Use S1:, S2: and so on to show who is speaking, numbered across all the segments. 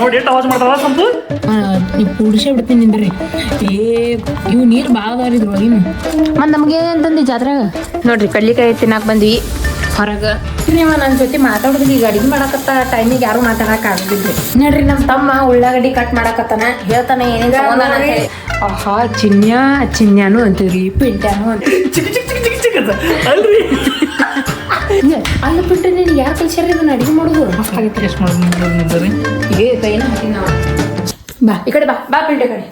S1: ನೋಡಿ ಎಷ್ಟು ಅವಾಜ್
S2: ನೀವು ಬಿಡ್ತೀನಿ ನಿಂದ್ರಿ. ಏ ಇವು ನೀರು ಭಾಳ ಮತ್ತು ನಮಗೆ ಅಂತಂದು ಜಾತ್ರಾಗ? ನೋಡ್ರಿ ಕಡ್ಲಿಕಾಯಿ ತಿನ್ನಾಕ ಬಂದ್ವಿ. ಹೊರಗೆ. ನೀವು ನನ್ನ ಜೊತೆ ಮಾತಾಡೋದ್ರಿ ಈಗ ಅಡಿಗೆ ಮಾಡಕತ್ತ ಟೈಮಿಗೆ ಯಾರು ಮಾತಾಡಕ್ ಆಗೋದಿಲ್ರಿ. ನೋಡ್ರಿ ನಮ್ಮ ತಮ್ಮ ಉಳ್ಳಾಗಡ್ಡಿ ಕಟ್ ಮಾಡಕತ್ತಾನ. ಹೇಳ್ತಾನೆ ಏನಿದೆ ಆಹಾ ಚಿನ್ಯ ಚಿನ್ಯಾನು ಅಂತೀವ್ರಿ ಪಿಂಟ್ಯಾನು ಅಂತ
S1: ಚಿಕ್ಕ ಚಿಕ್ಕ ಚಿಕ್ಕ ಚಿಕ್ಕ ಚಿಕ್ಕ ಅಲ್ರಿ?
S2: ಅಲ್ಲ ಬಿಟ್ಟು ನೀನು ಯಾರು ಕಲ್ಸ್ಯಾರ ಇದನ್ನ ಅಡುಗೆ ಮಾಡೋದು?
S1: ಮಸ್ತ್ ಆಗೈತೆ ಟೇಸ್ಟ್ ಮಾಡೋದು
S2: ಏ ಕೈನ ಬಾ ಈ ಕಡೆ ಬಾ ಬಾ ಪಿಂಟೆ ಕಡೆ.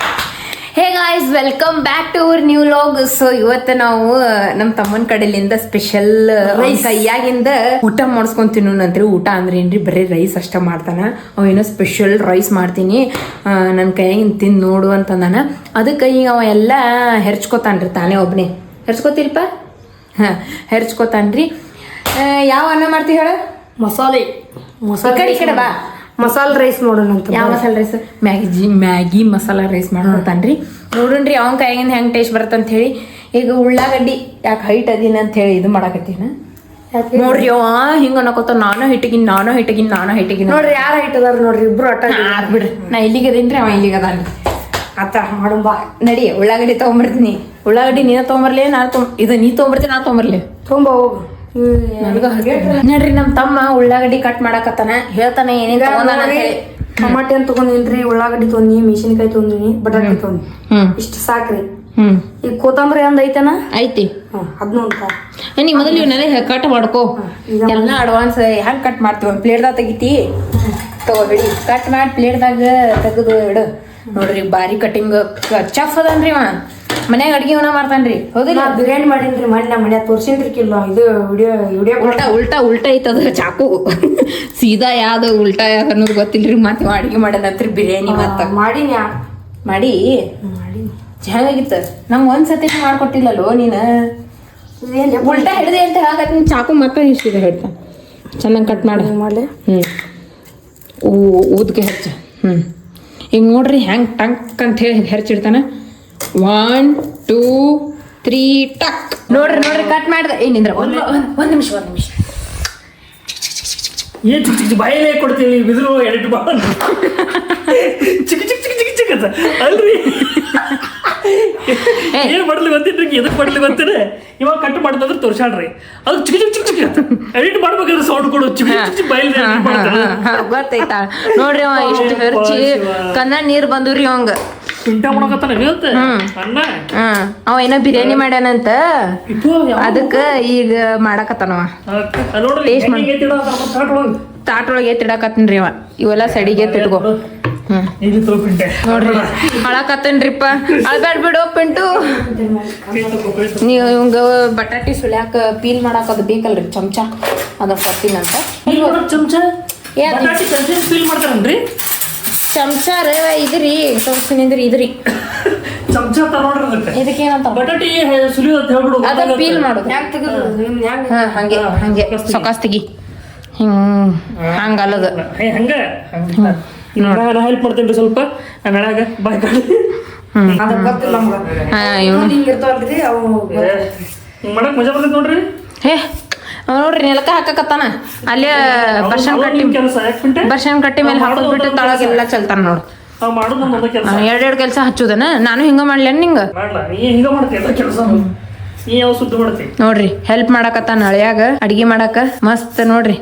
S2: Hey guys welcome back to our new vlog so ಇವತ್ತು ನಾವು ನಮ್ಮ ತಮ್ಮನ ಕಡೆಲಿಂದ ಸ್ಪೆಷಲ್ ಕೈಯಾಗಿಂದ ಊಟ ಮಾಡಿಸ್ಕೊಂಡ್ ತಿನ್ನೋಣಂತ್ರಿ ಊಟ ಅಂದ್ರೆ ಏನ್ರಿ? ಬರೀ ರೈಸ್ ಅಷ್ಟೇ ಮಾಡ್ತಾನ. ಅವೇನೋ ಸ್ಪೆಷಲ್ ರೈಸ್ ಮಾಡ್ತೀನಿ. ನನ್ನ ಕೈಯಾಗಿಂದ ತಿಂದು ನೋಡು ಅಂತಂದಾನ. ಅದಕ್ಕೆ ಈಗ ಅವ ಎಲ್ಲ ಹೆರ್ಚ್ಕೊತಾನ್ರಿ ತಾನೇ ಒಬ್ಬನೇ ಹೆರ್ಚ್ಕೊತಿಲ್ಪ? ಹಾಂ ಹೆರ್ಚ್ಕೊತಾನ್ರಿ. ಯಾವ ಅನ್ನ ಮಾಡ್ತೀವಿ ಹೇಳ?
S3: ಮಸಾಲೆ.
S2: ಮಸಾಲೆ ಕಡೆ ಬಾ.
S3: ಮಸಾಲೆ ರೈಸ್ ಮಾಡೋಣ ಅಂತ
S2: ಯಾವ masala rice? Maggi Maggi masala rice ಮಾಡ್ಕೊತಾನ್ರಿ ನೋಡೋಣ್ರಿ ಅವನ ಕೈಗಿಂದ ಹೆಂಗ್ ಟೇಸ್ಟ್ ಬರತ್ತಂತ ಹೇಳಿ. ಈಗ ಉಳ್ಳಾಗಡ್ಡಿ ಯಾಕೆ ಹೈಟ್ ಅದೀನಿ ಅಂತ ಹೇಳಿ ಇದು ಮಾಡಕತ್ತೀನ? ನೋಡ್ರಿ ಅವ ಹಿಂಗ ಅನ್ನಕೋತ ನಾನು ಹಿಟ್ಟಿಗಿನ್ ನಾನು ಹಿಟ್ಟಿಗಿನ್ ನಾನು ಹಿಟ್ಟಿಗಿನ್
S3: ನೋಡ್ರಿ ಯಾರ ಹೈಟ್ ಅದಾರ ನೋಡ್ರಿ ಇಬ್ರು ಅಟ್ಟ
S2: ಬಿಡ್ರಿ. ನಾ ಇಲ್ಲಿಗೆ ಅದೀನ್ರಿ ಅವ ಇಲ್ಲಿಗೆ ಅದಾನ
S3: ಆತ ಮಾಡುಂಬ ಬಾ.
S2: ನಡಿ ಉಳ್ಳಾಗಡ್ಡಿ ತಗೊಂಬರ್ತೀನಿ. ಉಳ್ಳಾಗಡ್ಡಿ ನೀನ ತಗೊಂಬರ್ಲಿ ನಾನು ತೊಂಬ ಇದು ನೀ ತಗೊಂಬರ್ತೀನಿ ನಾ ತಗೊಂಬರ್ಲಿ.
S3: ತುಂಬ ಹೋಗು.
S2: ನೋಡ್ರಿ ನಮ್ಮ ತಮ್ಮ ಉಳ್ಳಾಗಡ್ಡಿ ಕಟ್ ಮಾಡಾಕತ್ತಾನ. ಹೇಳ್ತಾನೆ ಹೇಳಿ
S3: ಟಮಾಟೆ ಅಂತ ತಗೊಂಡಿನ್ರಿ ಉಳ್ಳಾಗಡ್ಡಿ ತೊಂದಿ ಮೆಣಸಿನಕಾಯಿ ತೊಂದಿನಿ ಬಟಾಟೆ
S2: ತೊಂದಿ
S3: ಇಷ್ಟ ಸಾಕ್ರಿ. ಈಗ ಕೊತ್ತಂಬರಿ ಒಂದ್ ಐತನ?
S2: ಐತಿ.
S3: ಅದನ್ನೂ
S2: ನೀ ಮೊದಲು ಇವನ್ನೆಲ್ಲ ಕಟ್ ಮಾಡ್ಕೋ. ಎಲ್ಲ ಅಡ್ವಾನ್ಸ್ ಹೆಂಗ್ ಕಟ್ ಮಾಡ್ತೀವಿ ಒಂದು ಪ್ಲೇಟ್ದಾಗ ತೆಗಿತಿ. ತಗೋಬೇಡಿ ಕಟ್ ಮಾಡಿ ಪ್ಲೇಟ್ದಾಗ ತೆಗೆದು ಇಡು. ನೋಡ್ರಿ ಬಾರಿ ಕಟಿಂಗ್ ಚಫ್ ಅದನ್ರಿ ಅವ ಮನ್ಯಾಗ ಅಡ್ಗೆ ಅವನ ಮಾಡ್ತಾನ್ರಿ. ಹೌದಿಲ್ಲ
S3: ಬಿರಿಯಾನಿ ಮಾಡಿನ್ರಿ ಮಾಡಿ ನಾ ಮನ್ಯಾಗ ತೋರ್ಸಿನ್ರಿ ಕಿಲ್ಲ. ಇದು ವಿಡಿಯೋ ವಿಡಿಯೋ
S2: ಉಲ್ಟಾ ಉಲ್ಟಾ ಉಲ್ಟಾ ಐತದ ಚಾಕು. ಸೀದಾ ಯಾವ್ದು ಉಲ್ಟಾ ಯಾವ್ದು ಅನ್ನೋದು ಗೊತ್ತಿಲ್ರಿ ಮತ್ತೆ ಅಡ್ಗೆ ಮಾಡನತ್ರಿ ಬಿರಿಯಾನಿ ಮತ್ತ.
S3: ಮಾಡೀನಿ
S2: ಮಾಡಿ?
S3: ಮಾಡೀನಿ.
S2: ಚೆನ್ನಾಗಿತ್ತು. ನಮ್ಗೆ ಒಂದ್ ಸತಿ ಮಾಡ್ಕೊಟ್ಟಿಲ್ಲಲ್ಲೋ ನೀನು? ಉಲ್ಟಾ ಹಿಡ್ದೆ ಅಂತ ಹೇಳಕತ್ತೀನಿ ಚಾಕು ಮತ್ತೆ ಇಷ್ಟಿದೆ ಹೇಳ್ತಾ ಚೆನ್ನಾಗಿ ಕಟ್ ಮಾಡಿ.
S3: ಮಾಡಲಿ?
S2: ಹ್ಞೂ ಊದಕ್ಕೆ ಹೆಚ್ಚ. ಹ್ಞೂ ಈಗ ನೋಡ್ರಿ ಹೆಂಗೆ ಟಂಕ್ ಅಂತ ಹೇಳಿ ಹೆರ್ಚಿಡ್ತಾನೆ. ಒನ್ ಟೂ ತ್ರೀ ಟಕ್ ನೋಡ್ರಿ ನೋಡ್ರಿ ಕಟ್ ಮಾಡ್ದೆ ಏನಿಂದ್ರ ಒಂದು ಒಂದು ನಿಮಿಷ ಒಂದು ನಿಮಿಷ
S1: ಏನ್ ಚಿಕ್ಕ ಚಿಕ್ಕ ಬಾಯಲ್ಲೇ ಕೊಡ್ತೀವಿ ಬಿದ್ರು ಎಡಿಟ್ ಬಾ ಚಿಕ್ಕ ಚಿಕ್ಕ ಚಿಕ್ಕ ಚಿಕ್ಕ ಚಿಕ್ಕ ಅಂತ ಅಲ್ರಿ. ಏನ್ ಮಾಡ್ಲಿ ಗೊತ್ತಿನ್ರಿ ಎದಕ್ ಮಾಡ್ಲಿ ಗೊತ್ತೇನೆ ಇವಾಗ ಕಟ್ ಮಾಡ್ತಂದ್ರೆ ತೋರ್ಸಾಡ್ರಿ ಅದು ಚಿಕ್ಕ ಚಿಕ್ಕ ಚಿಕ್ಕ ಚಿಕ್ಕ ಎಡಿಟ್ ಮಾಡ್ಬೇಕಾದ್ರೆ ಸೌಂಡ್ ಕೊಡು ಚಿಕ್ಕ ಚಿಕ್ಕ ಮಾಡ್ತಾರೆ
S2: ಗೊತ್ತೈತಾ ನೋಡ್ರಿ ಅವ ಎಷ್ಟು ಹೆರ್ಚಿ ಕನ್ನ ನೀರು ಬಂದ್ರಿ ಅವಂಗ
S1: ಪಿಂಟ ಮಾಡಕತ್ತಾನ ಹೇಳ್ತ. ಅನ್ನ
S2: ಹ್ಮ್. ಅವ ಏನೋ ಬಿರಿಯಾನಿ ಮಾಡ್ಯಾನಂತ. ಅದಕ್ಕ ಈಗ ಮಾಡಾಕತ್ತಾನವ
S1: ಮತ್ತೆ ಒಳಗೆ.
S2: ತಾಟೊಳಗೆ ತಿಡಾಕತ್ತೀನ್ರಿ ಅವ. ಇವೆಲ್ಲ ಸಡಿಗೆ
S1: ಪಿಂಟೆ.
S2: ನೋಡ್ರಿ. ಅಳಕತ್ತನ್ರಿಪ್ಪ. ಅಳ್ಬೇಡ ಬಿಡು ಪಿಂಟು. ನೀವು ಇವಂಗ ಬಟಾಟಿ ಸುಳ್ಯಾಕ ಪೀಲ್ ಮಾಡಾಕ ಅದು ಬೇಕಲ್ರಿ ಚಮಚ. ಅದ ಕೊಡ್ತೀನಂತ.
S1: ಚಮಚ? ಪೀಲ್ ಮಾಡ್ತಾರನ್ರಿ?
S2: ಚಮಚ ರೇ ಇದ್ರಿ. ತೋರಿಸ್ತೀನಿದ್ರಿ ಇದ್ರಿ
S1: ಚಮಚ ಅಂತ ನೋಡ್ರಿ ಅದಕ್ಕೆ.
S2: ಇದಕ್ಕೆ ಏನಂತ
S1: ಬಟಾಟಿ ಸುಲಿಯೋದು ಅಂತ ಹೇಳ್ಬಿಡು
S2: ಅದ ಪೀಲ್ ಮಾಡೋದು.
S3: ಹ್ಯಾಂಗ ತೆಗೆದು? ನಿಮ್ದು ಹ್ಯಾಂಗ
S2: ಹಾ ಹಂಗೆ ಹಂಗೆ. ಸೊಕಾಸ್ ತೆಗಿ. ಹಿಂಗ್ ಹಂಗಲ್ಲದ.
S1: ಹಂಗ. ನಾನು ಹೆಲ್ಪ್ ಮಾಡ್ತೀನಿ ಸ್ವಲ್ಪ. ನಡಾಗ ಬಾಯ್ ಕಾಡಿ
S3: ಅದ ಗೊತ್ತಿಲ್ಲ ನಮ್ಗೆ.
S2: ಹಾ ಇವನು.
S3: ಹಿಂಗ ಇರ್ತಾವಲ್ರಿ ಅವು
S1: ಮಾಡಕ್ ಮಜಾ ಬರ್ತೈತೆ ನೋಡ್ರಿ.
S2: ಹೇ ನೋಡ್ರಿ ನೆಲಕ ಹಾಕಕತ್ತಾನ. ಅಲ್ಲೇ ಬರ್ಷನ್ ಕಟ್ಟಿ ಬರ್ಷನ್ ಕಟ್ಟಿ ಮೇಲೆ ಹಾಕೋದ್ಬಿಟ್ಟು ತಳಗೆಲ್ಲ ಚಲ್ತಾನ ನೋಡು.
S1: ನಾವು ಮಾಡೋದು ನಮ್ಮ ಕೆಲಸ.
S2: ಎರಡೆರಡು ಕೆಲಸ ಹಚ್ಚುದನ? ನಾನು ಹಿಂಗ ಮಾಡ್ಲೇನ್ ನಿಂಗ?
S1: ಮಾಡ್ಲಾ ನೀ ಹಿಂಗ ಮಾಡ್ತೀಯ ಎಲ್ಲ ಕೆಲಸ. ನೀ ಯಾವ ಸುದ್ದಿ ಮಾಡ್ತಿ?
S2: ನೋಡ್ರಿ ಹೆಲ್ಪ್ ಮಾಡಕತ್ತಾನ ಹಳ್ಯಾಗ ಅಡಿಗೆ ಮಾಡಾಕ ಮಸ್ತ್ ನೋಡ್ರಿ.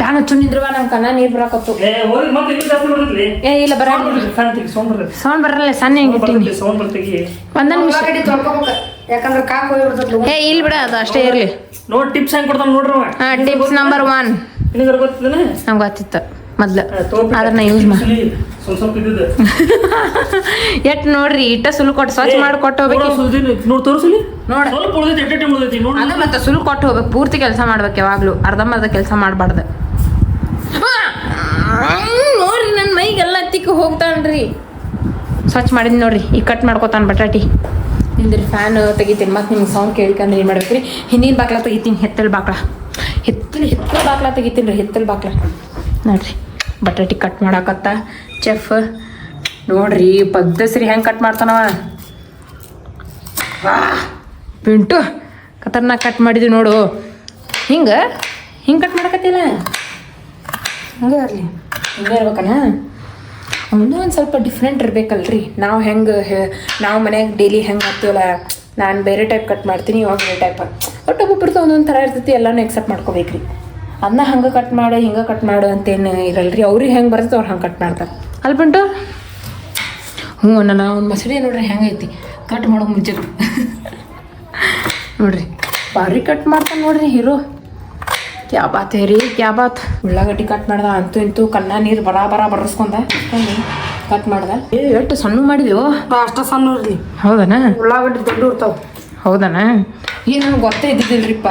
S2: ಪ್ಯಾನ್ ಹಚ್ಚು ನಿಂದ್ರವ ನಮ್ ಕನ್ನ ನೀರ್ ಬರಾಕತ್ತು.
S1: ಏ ಹೋಗಿ ಮತ್ತೆ ಇಲ್ಲಿ ಜಾಸ್ತಿ ಬರ್ತೈತಿ
S2: ಏ ಇಲ್ಲ ಬರ
S1: ಸೌಂಡ್
S2: ಬರಲ್ಲ ಸಣ್ಣ ಹಿಂಗ್ ಒಂದ್ ನಿಮಿಷ.
S3: ಯಾಕಂದ್ರೆ ಕಾಕ್ ಹೋಗ್ಬಿಡ್ತೈತಿ
S2: ಏ ಇಲ್ಲಿ ಬಿಡ ಅದು ಅಷ್ಟೇ ಇರಲಿ.
S1: ನೋಡಿ ಟಿಪ್ಸ್ ಹೆಂಗ್ ಕೊಡ್ತಾನೆ ನೋಡ್ರಿ
S2: ಹಾ ಟಿಪ್ಸ್ ನಂಬರ್ ಒನ್
S1: ನಿನಗೆ ಗೊತ್ತಿದ್ದೇನೆ
S2: ನಮ್ಗೆ ಗೊತ್ತಿತ್ತು ಮೊದ್ಲು. ಅದನ್ನ ಯೂಸ್ ಮಾಡಿ. ಎಟ್ ನೋಡ್ರಿ ಇಟ್ಟ ಸುಲ್ ಕೊಟ್ಟು ಸ್ವಚ್ಛ ಮಾಡಿ ಕೊಟ್ಟು ಹೋಗ್ಬೇಕು.
S1: ನೋಡಿ ತೋರಿಸಲಿ.
S2: ನೋಡಿ. ಅದ ಮತ್ತೆ ಸುಲ್ ಕೊಟ್ಟು ಹೋಗ್ಬೇಕು ಪೂರ್ತಿ ಕೆಲಸ ಮಾಡ್ಬೇಕು ಯಾವಾಗ್ಲೂ. ಅರ್ಧಂಬರ್ಧ ಕೆಲಸ ಮಾಡಬಾರ್ದು. ನೋಡ್ರಿ ನನ್ನ ಮೈಗೆಲ್ಲ ತಿಕ್ಕ ಹೋಗ್ತಾನ್ರಿ. ಸ್ವಚ್ಛ ಮಾಡಿದ್ ನೋಡ್ರಿ ಈಗ ಕಟ್ ಮಾಡ್ಕೊತಾನ ಬಟಾಟಿ. ನಿಂದ್ರಿ ಫ್ಯಾನ್ ತೆಗಿತೀನಿ. ಮತ್ತೆ ನಿಮ್ಗೆ ಸೌಂಡ್ ಕೇಳ್ಕಂದ್ರೆ ಏನು ಮಾಡ್ಬೇಕ್ರಿ? ಹಿಂದಿನ ಬಾಕ್ಲ ತೆಗಿತೀನಿ, ಹೆತ್ತಲ್ ಬಾಕ್ಲ. ಹೆತ್ತಲ್ ಹೆತ್ತಲ್ ಬಾಕ್ಲ ತೆಗಿತೀನಿ ರೀ, ಹೆತ್ತಲ್ ಬಾಕ್ಲ. ನೋಡ್ರಿ, ಬಟಾಟಿ ಕಟ್ ಮಾಡಾಕತ್ತ. ಚೆಫ್ ನೋಡ್ರಿ, ಪದ್ದಸ್ರಿ ಹೆಂಗೆ ಕಟ್ ಮಾಡ್ತಾನವ. ಪಿಂಟು ಕತರ್ನ ಕಟ್ ಮಾಡಿದ್ವಿ ನೋಡು. ಹಿಂಗೆ ಹಿಂಗೆ ಕಟ್ ಮಾಡಕತ್ತಿಲ್ಲ
S3: ಹಂಗೆ ಇರಲಿ.
S2: ಹಿಂಗೆ ಇರ್ಬೇಕನ? ಅವನು ಒಂದು ಸ್ವಲ್ಪ ಡಿಫ್ರೆಂಟ್ ಇರಬೇಕಲ್ರಿ. ನಾವು ಹೆಂಗೆ ನಾವು ಮನ್ಯಾಗ ಡೈಲಿ ಹೆಂಗೆ ಹಾಕ್ತೀವಲ್ಲ ನಾನು ಬೇರೆ ಟೈಪ್ ಕಟ್ ಮಾಡ್ತೀನಿ ಇವಾಗ ಬೇರೆ ಟೈಪ್ ಬಟ್ ಒಬ್ಬೊಬ್ರದ್ದು ಒಂದೊಂದು ಥರ ಇರ್ತೈತಿ ಎಲ್ಲನೂ ಎಕ್ಸೆಪ್ಟ್ ಮಾಡ್ಕೋಬೇಕ್ರಿ. ಅನ್ನ ಹಂಗೆ ಕಟ್ ಮಾಡು ಹಿಂಗೆ ಕಟ್ ಮಾಡು ಅಂತೇನು ಇರಲ್ರಿ. ಅವ್ರಿಗೆ ಹೆಂಗೆ ಬರ್ತದೆ ಅವ್ರು ಹಂಗೆ ಕಟ್ ಮಾಡ್ತಾರೆ. ಅಲ್ಲಿ ಬಂಟು ಹ್ಞೂ ನಾನು ಒಂದು ಮಸಡಿ ನೋಡ್ರಿ ಹೆಂಗೈತಿ ಕಟ್ ಮಾಡೋ ಮುಂಚೆ ನೋಡ್ರಿ. ಭಾರಿ ಕಟ್ ಮಾಡ್ತಾನೆ ನೋಡ್ರಿ ಹೀರೋ. ಕ್ಯಾ ಬಾತ್ ರೀ ಕ್ಯಾ ಬಾತ್ ಉಳ್ಳಾಗಡ್ಡಿ ಕಟ್ ಮಾಡ್ದ ಅಂತೂ ಇಂತೂ ಕನ್ನ ನೀರು ಬರಾ ಬರಾ ಬರ್ಸ್ಕೊಂಡ. ಕಟ್ ಮಾಡ್ದ. ಏ ಎಷ್ಟು ಸಣ್ಣ ಮಾಡಿದೆವು
S3: ಅಷ್ಟ ಸಣ್ಣ ಇರ್ಲಿ.
S2: ಹೌದನ?
S3: ಉಳ್ಳಾಗಡ್ಡಿ ದೊಡ್ಡ ಇರ್ತಾವ
S2: ಹೌದನ? ಏನು ನನಗೆ ಗೊತ್ತೇ ಇದ್ದಿದ್ದಿಲ್ರಿಪ್ಪ.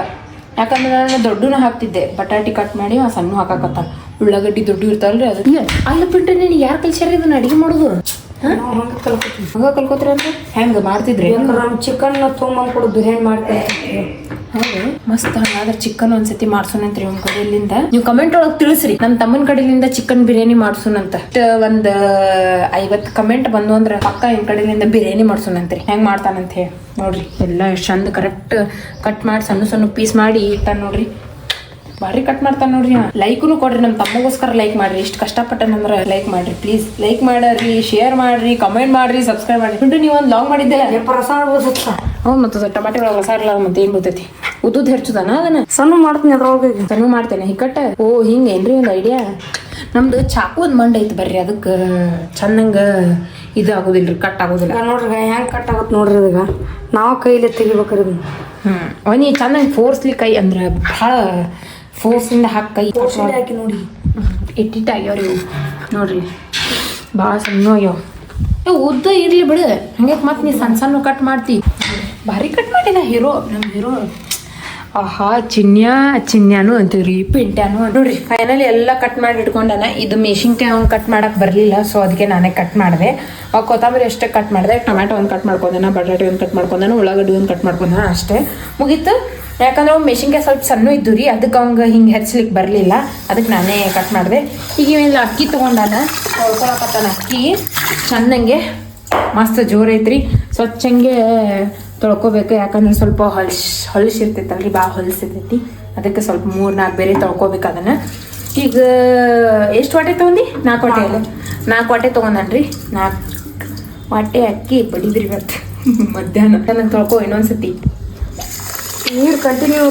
S2: ಯಾಕಂದ್ರೆ ನಾನು ದೊಡ್ಡನ ಹಾಕ್ತಿದ್ದೆ. ಬಟಾಟಿ ಕಟ್ ಮಾಡಿ ಆ ಸಣ್ಣ ಹಾಕಾಕತ್ತ. ಉಳ್ಳಾಗಡ್ಡಿ ದೊಡ್ಡ ಇರ್ತಾವಲ್ರಿ ಅದಕ್ಕೆ. ಅಲ್ಲ ಬಿಟ್ಟು ನೀನು ಯಾರು ಕಲ್ಸ್ಯಾರ ಇದನ್ನ ಅಡಿಗೆ ಮಾಡೋದು?
S3: ಹಂಗೆ
S2: ಹಂಗ ಕಲ್ಕೋತ್ರಿ ಅಂತ ಹೆಂಗೆ ಮಾಡ್ತಿದ್ರಿ?
S3: ಚಿಕನ್ ತೊಗೊಂಬಂದು ಕೊಡು ಬಿರಿಯಾನಿ ಮಾಡ್ತಾರೆ
S2: ಹೌದು. ಮಸ್ತ್ ಹಂಗಾದ್ರೆ ಚಿಕನ್ ಒಂದ್ಸತಿ ಮಾಡ್ಸೋಣಂತ್ರಿ ಒಂದ್ ಕಡೆಯಿಂದ ನೀವು ಕಮೆಂಟ್ ಒಳಗೆ ತಿಳಿಸ್ರಿ. ನಮ್ಮ ತಮ್ಮನ ಕಡೆಯಿಂದ ಚಿಕನ್ ಬಿರಿಯಾನಿ ಮಾಡ್ಸೋಣಂತ. ಅಂತ ಒಂದ್ ಐವತ್ ಕಮೆಂಟ್ ಬಂದು ಅಂದ್ರೆ ಪಕ್ಕ ಇನ್ ಕಡೆಯಿಂದ ಬಿರಿಯಾನಿ ಮಾಡ್ಸೋಣಂತ್ರಿ. ಹೆಂಗ್ ಮಾಡ್ತಾನಂತ ಹೇಳಿ. ನೋಡ್ರಿ. ಎಲ್ಲ ಎಷ್ಟ್ ಚಂದ ಕರೆಕ್ಟ್ ಕಟ್ ಮಾಡಿ ಸಣ್ಣ ಸಣ್ಣ ಪೀಸ್ ಮಾಡಿ ಇಟ್ಟ ನೋಡ್ರಿ. ಭಾರಿ ಕಟ್ ಮಾಡ್ತಾನ ನೋಡ್ರಿ ಲೈಕ್ನು ಕೊಡ್ರಿ ನಮ್ಮ ತಮ್ಮಗೋಸ್ಕರ ಲೈಕ್ ಮಾಡ್ರಿ. ಇಷ್ಟು ಕಷ್ಟಪಟ್ಟನಂದ್ರ ಲೈಕ್ ಮಾಡ್ರಿ ಪ್ಲೀಸ್ ಲೈಕ್ ಮಾಡ್ರಿ ಶೇರ್ ಮಾಡ್ರಿ ಕಮೆಂಟ್ ಮಾಡ್ರಿ ಸಬ್ಸ್ಕ್ರೈಬ್ ಮಾಡ್ರಿ. ಬಿಟ್ಟು ನೀವು ಒಂದು ಲಾಗ್ ಮಾಡಿದ್ದೆಲ್ಲ.
S3: ರಸ
S2: ಹೌದು ಮತ್ತೆ ಟಮಾಟೆ ಒಳಗೆ ರಸ ಇರಲ್ಲ ಮತ್ತೆ ಏನು ಬರ್ತೈತಿ? ಉದ್ದುದ್ ಹೆಚ್ಚುದಾನ ಅದನ್ನ?
S3: ಸಣ್ಣ ಮಾಡ್ತೀನಿ ಅದ್ರೊಳಗೆ.
S2: ಸಣ್ಣ ಮಾಡ್ತೇನೆ ಹಿಕ್ಕಟ್ಟ? ಓ ಹಿಂಗೇನ್ರಿ ಒಂದು ಐಡಿಯಾ ನಮ್ದು ಚಾಕು ಒಂದು ಮಂಡ ಐತಿ ಬರ್ರಿ ಅದಕ್ಕೆ ಚೆನ್ನಂಗ ಇದು ರೀ ಕಟ್ ಆಗೋದಿಲ್ಲ
S3: ನೋಡ್ರಿ ಹೆಂಗೆ ಕಟ್ ಆಗುತ್ತೆ ನೋಡ್ರಿ ಅದಕ್ಕೆ ನಾವು ಕೈಲೇ ತೆಗಿಬೇಕ್ರಿ ಹ್ಞೂ
S2: ಹ್ಮ್. ಅವನಿ ಚೆನ್ನಾಗಿ ಫೋರ್ಸ್ಲಿ ಕೈ ಅಂದ್ರೆ ಭಾಳ ಫೋರ್ಸಿಂದ ಹಾಕಿ
S3: ಹಾಕಿ ನೋಡಿ.
S2: ಇಟ್ಟಿಟ್ಟು ಆಗ್ಯಾವ್ರಿ ನೋಡ್ರಿ. ಭಾಳ ಸಣ್ಣ ಆಗ್ಯಾವ. ಏ ಉದ್ದ ಇರಲಿ ಬಿಡು. ಹಂಗೆ ಮತ್ತೆ ನೀ ಸಣ್ಣ ಸಣ್ಣ ಕಟ್ ಮಾಡ್ತಿ. ಭಾರಿ ಕಟ್ ಮಾಡಿದ ಹೀರೋ ನಮ್ಮ ಹೀರೋ. ಆಹಾ, ಚಿನ್ಯ, ಚಿನ್ಯಾನು ಅಂತೀವ್ರಿ ಪಿಂಟ್ಯಾನು ನೋಡ್ರಿ ಫೈನಲಿ ಎಲ್ಲ ಕಟ್ ಮಾಡಿ ಇಟ್ಕೊಂಡಾನ. ಇದು ಮೆಣಸಿನ್ಕಾಯಿ ಅವ್ನು ಕಟ್ ಮಾಡಕ್ ಬರಲಿಲ್ಲ ಸೊ ಅದಕ್ಕೆ ನಾನೇ ಕಟ್ ಮಾಡಿದೆ. ಆ ಕೊತ್ತಂಬರಿ ಎಷ್ಟೇ ಕಟ್ ಮಾಡಿದೆ. ಟೊಮ್ಯಾಟೊ ಒಂದು ಕಟ್ ಮಾಡ್ಕೊಂಡಾನ, ಬಟಾಟೆ ಒಂದು ಕಟ್ ಮಾಡ್ಕೊಂಡಾನ, ಉಳ್ಳಾಗಡ್ಡಿ ಒಂದು ಕಟ್ ಮಾಡ್ಕೊಂಡಾನ ಅಷ್ಟೇ. ಮುಗೀತು. ಯಾಕಂದ್ರೆ ಅವ್ನು ಮೆಣಸಿನ್ಕಾಯಿ ಸ್ವಲ್ಪ ಸಣ್ಣ ಇದ್ದು ರೀ, ಅದಕ್ಕೆ ಅವಂಗೆ ಹಿಂಗೆ ಹೆಚ್ಚಲಿಕ್ಕೆ ಬರಲಿಲ್ಲ. ಅದಕ್ಕೆ ನಾನೇ ಕಟ್ ಮಾಡಿದೆ. ಈಗ ಇವೆಲ್ಲ ಅಕ್ಕಿ ತೊಗೊಂಡಾನ. ತೊಳ್ಕೊಳಕತ್ತಾನ ಅಕ್ಕಿ. ಚಂದಂಗೆ ಮಸ್ತ್ ಜೋರೈತ್ರಿ. ಸ್ವಚ್ಛಂಗೆ ತೊಳ್ಕೊಬೇಕು ಯಾಕಂದ್ರೆ ಸ್ವಲ್ಪ ಹೊಲ್ಸ್ ಇರ್ತೈತಲ್ರಿ ಭಾಳ ಹೊಲಸಿರ್ತೈತಿ ಅದಕ್ಕೆ ಸ್ವಲ್ಪ ಮೂರು ನಾಲ್ಕು ಬೇರೆ ತೊಳ್ಕೊಬೇಕು ಅದನ್ನ. ಈಗ ಎಷ್ಟು ವಾಟೆ ತೊಗೊಂಡಿ ನಾಲ್ಕು ವಾಟೆ ಅಲ್ಲ? ನಾಲ್ಕು ವಾಟೆ ತೊಗೊಂಡನ್ರಿ. ನಾಲ್ಕು ವಾಟೆ ಅಕ್ಕಿ ಬಡಿದ್ರಿ ಇವತ್ತು. ಮಧ್ಯಾಹ್ನ. ನನಗೆ ತೊಳ್ಕೊ ಇನ್ನೊಂದ್ಸತಿ.
S3: ನೀರು ಕಂಟಿನ್ಯೂ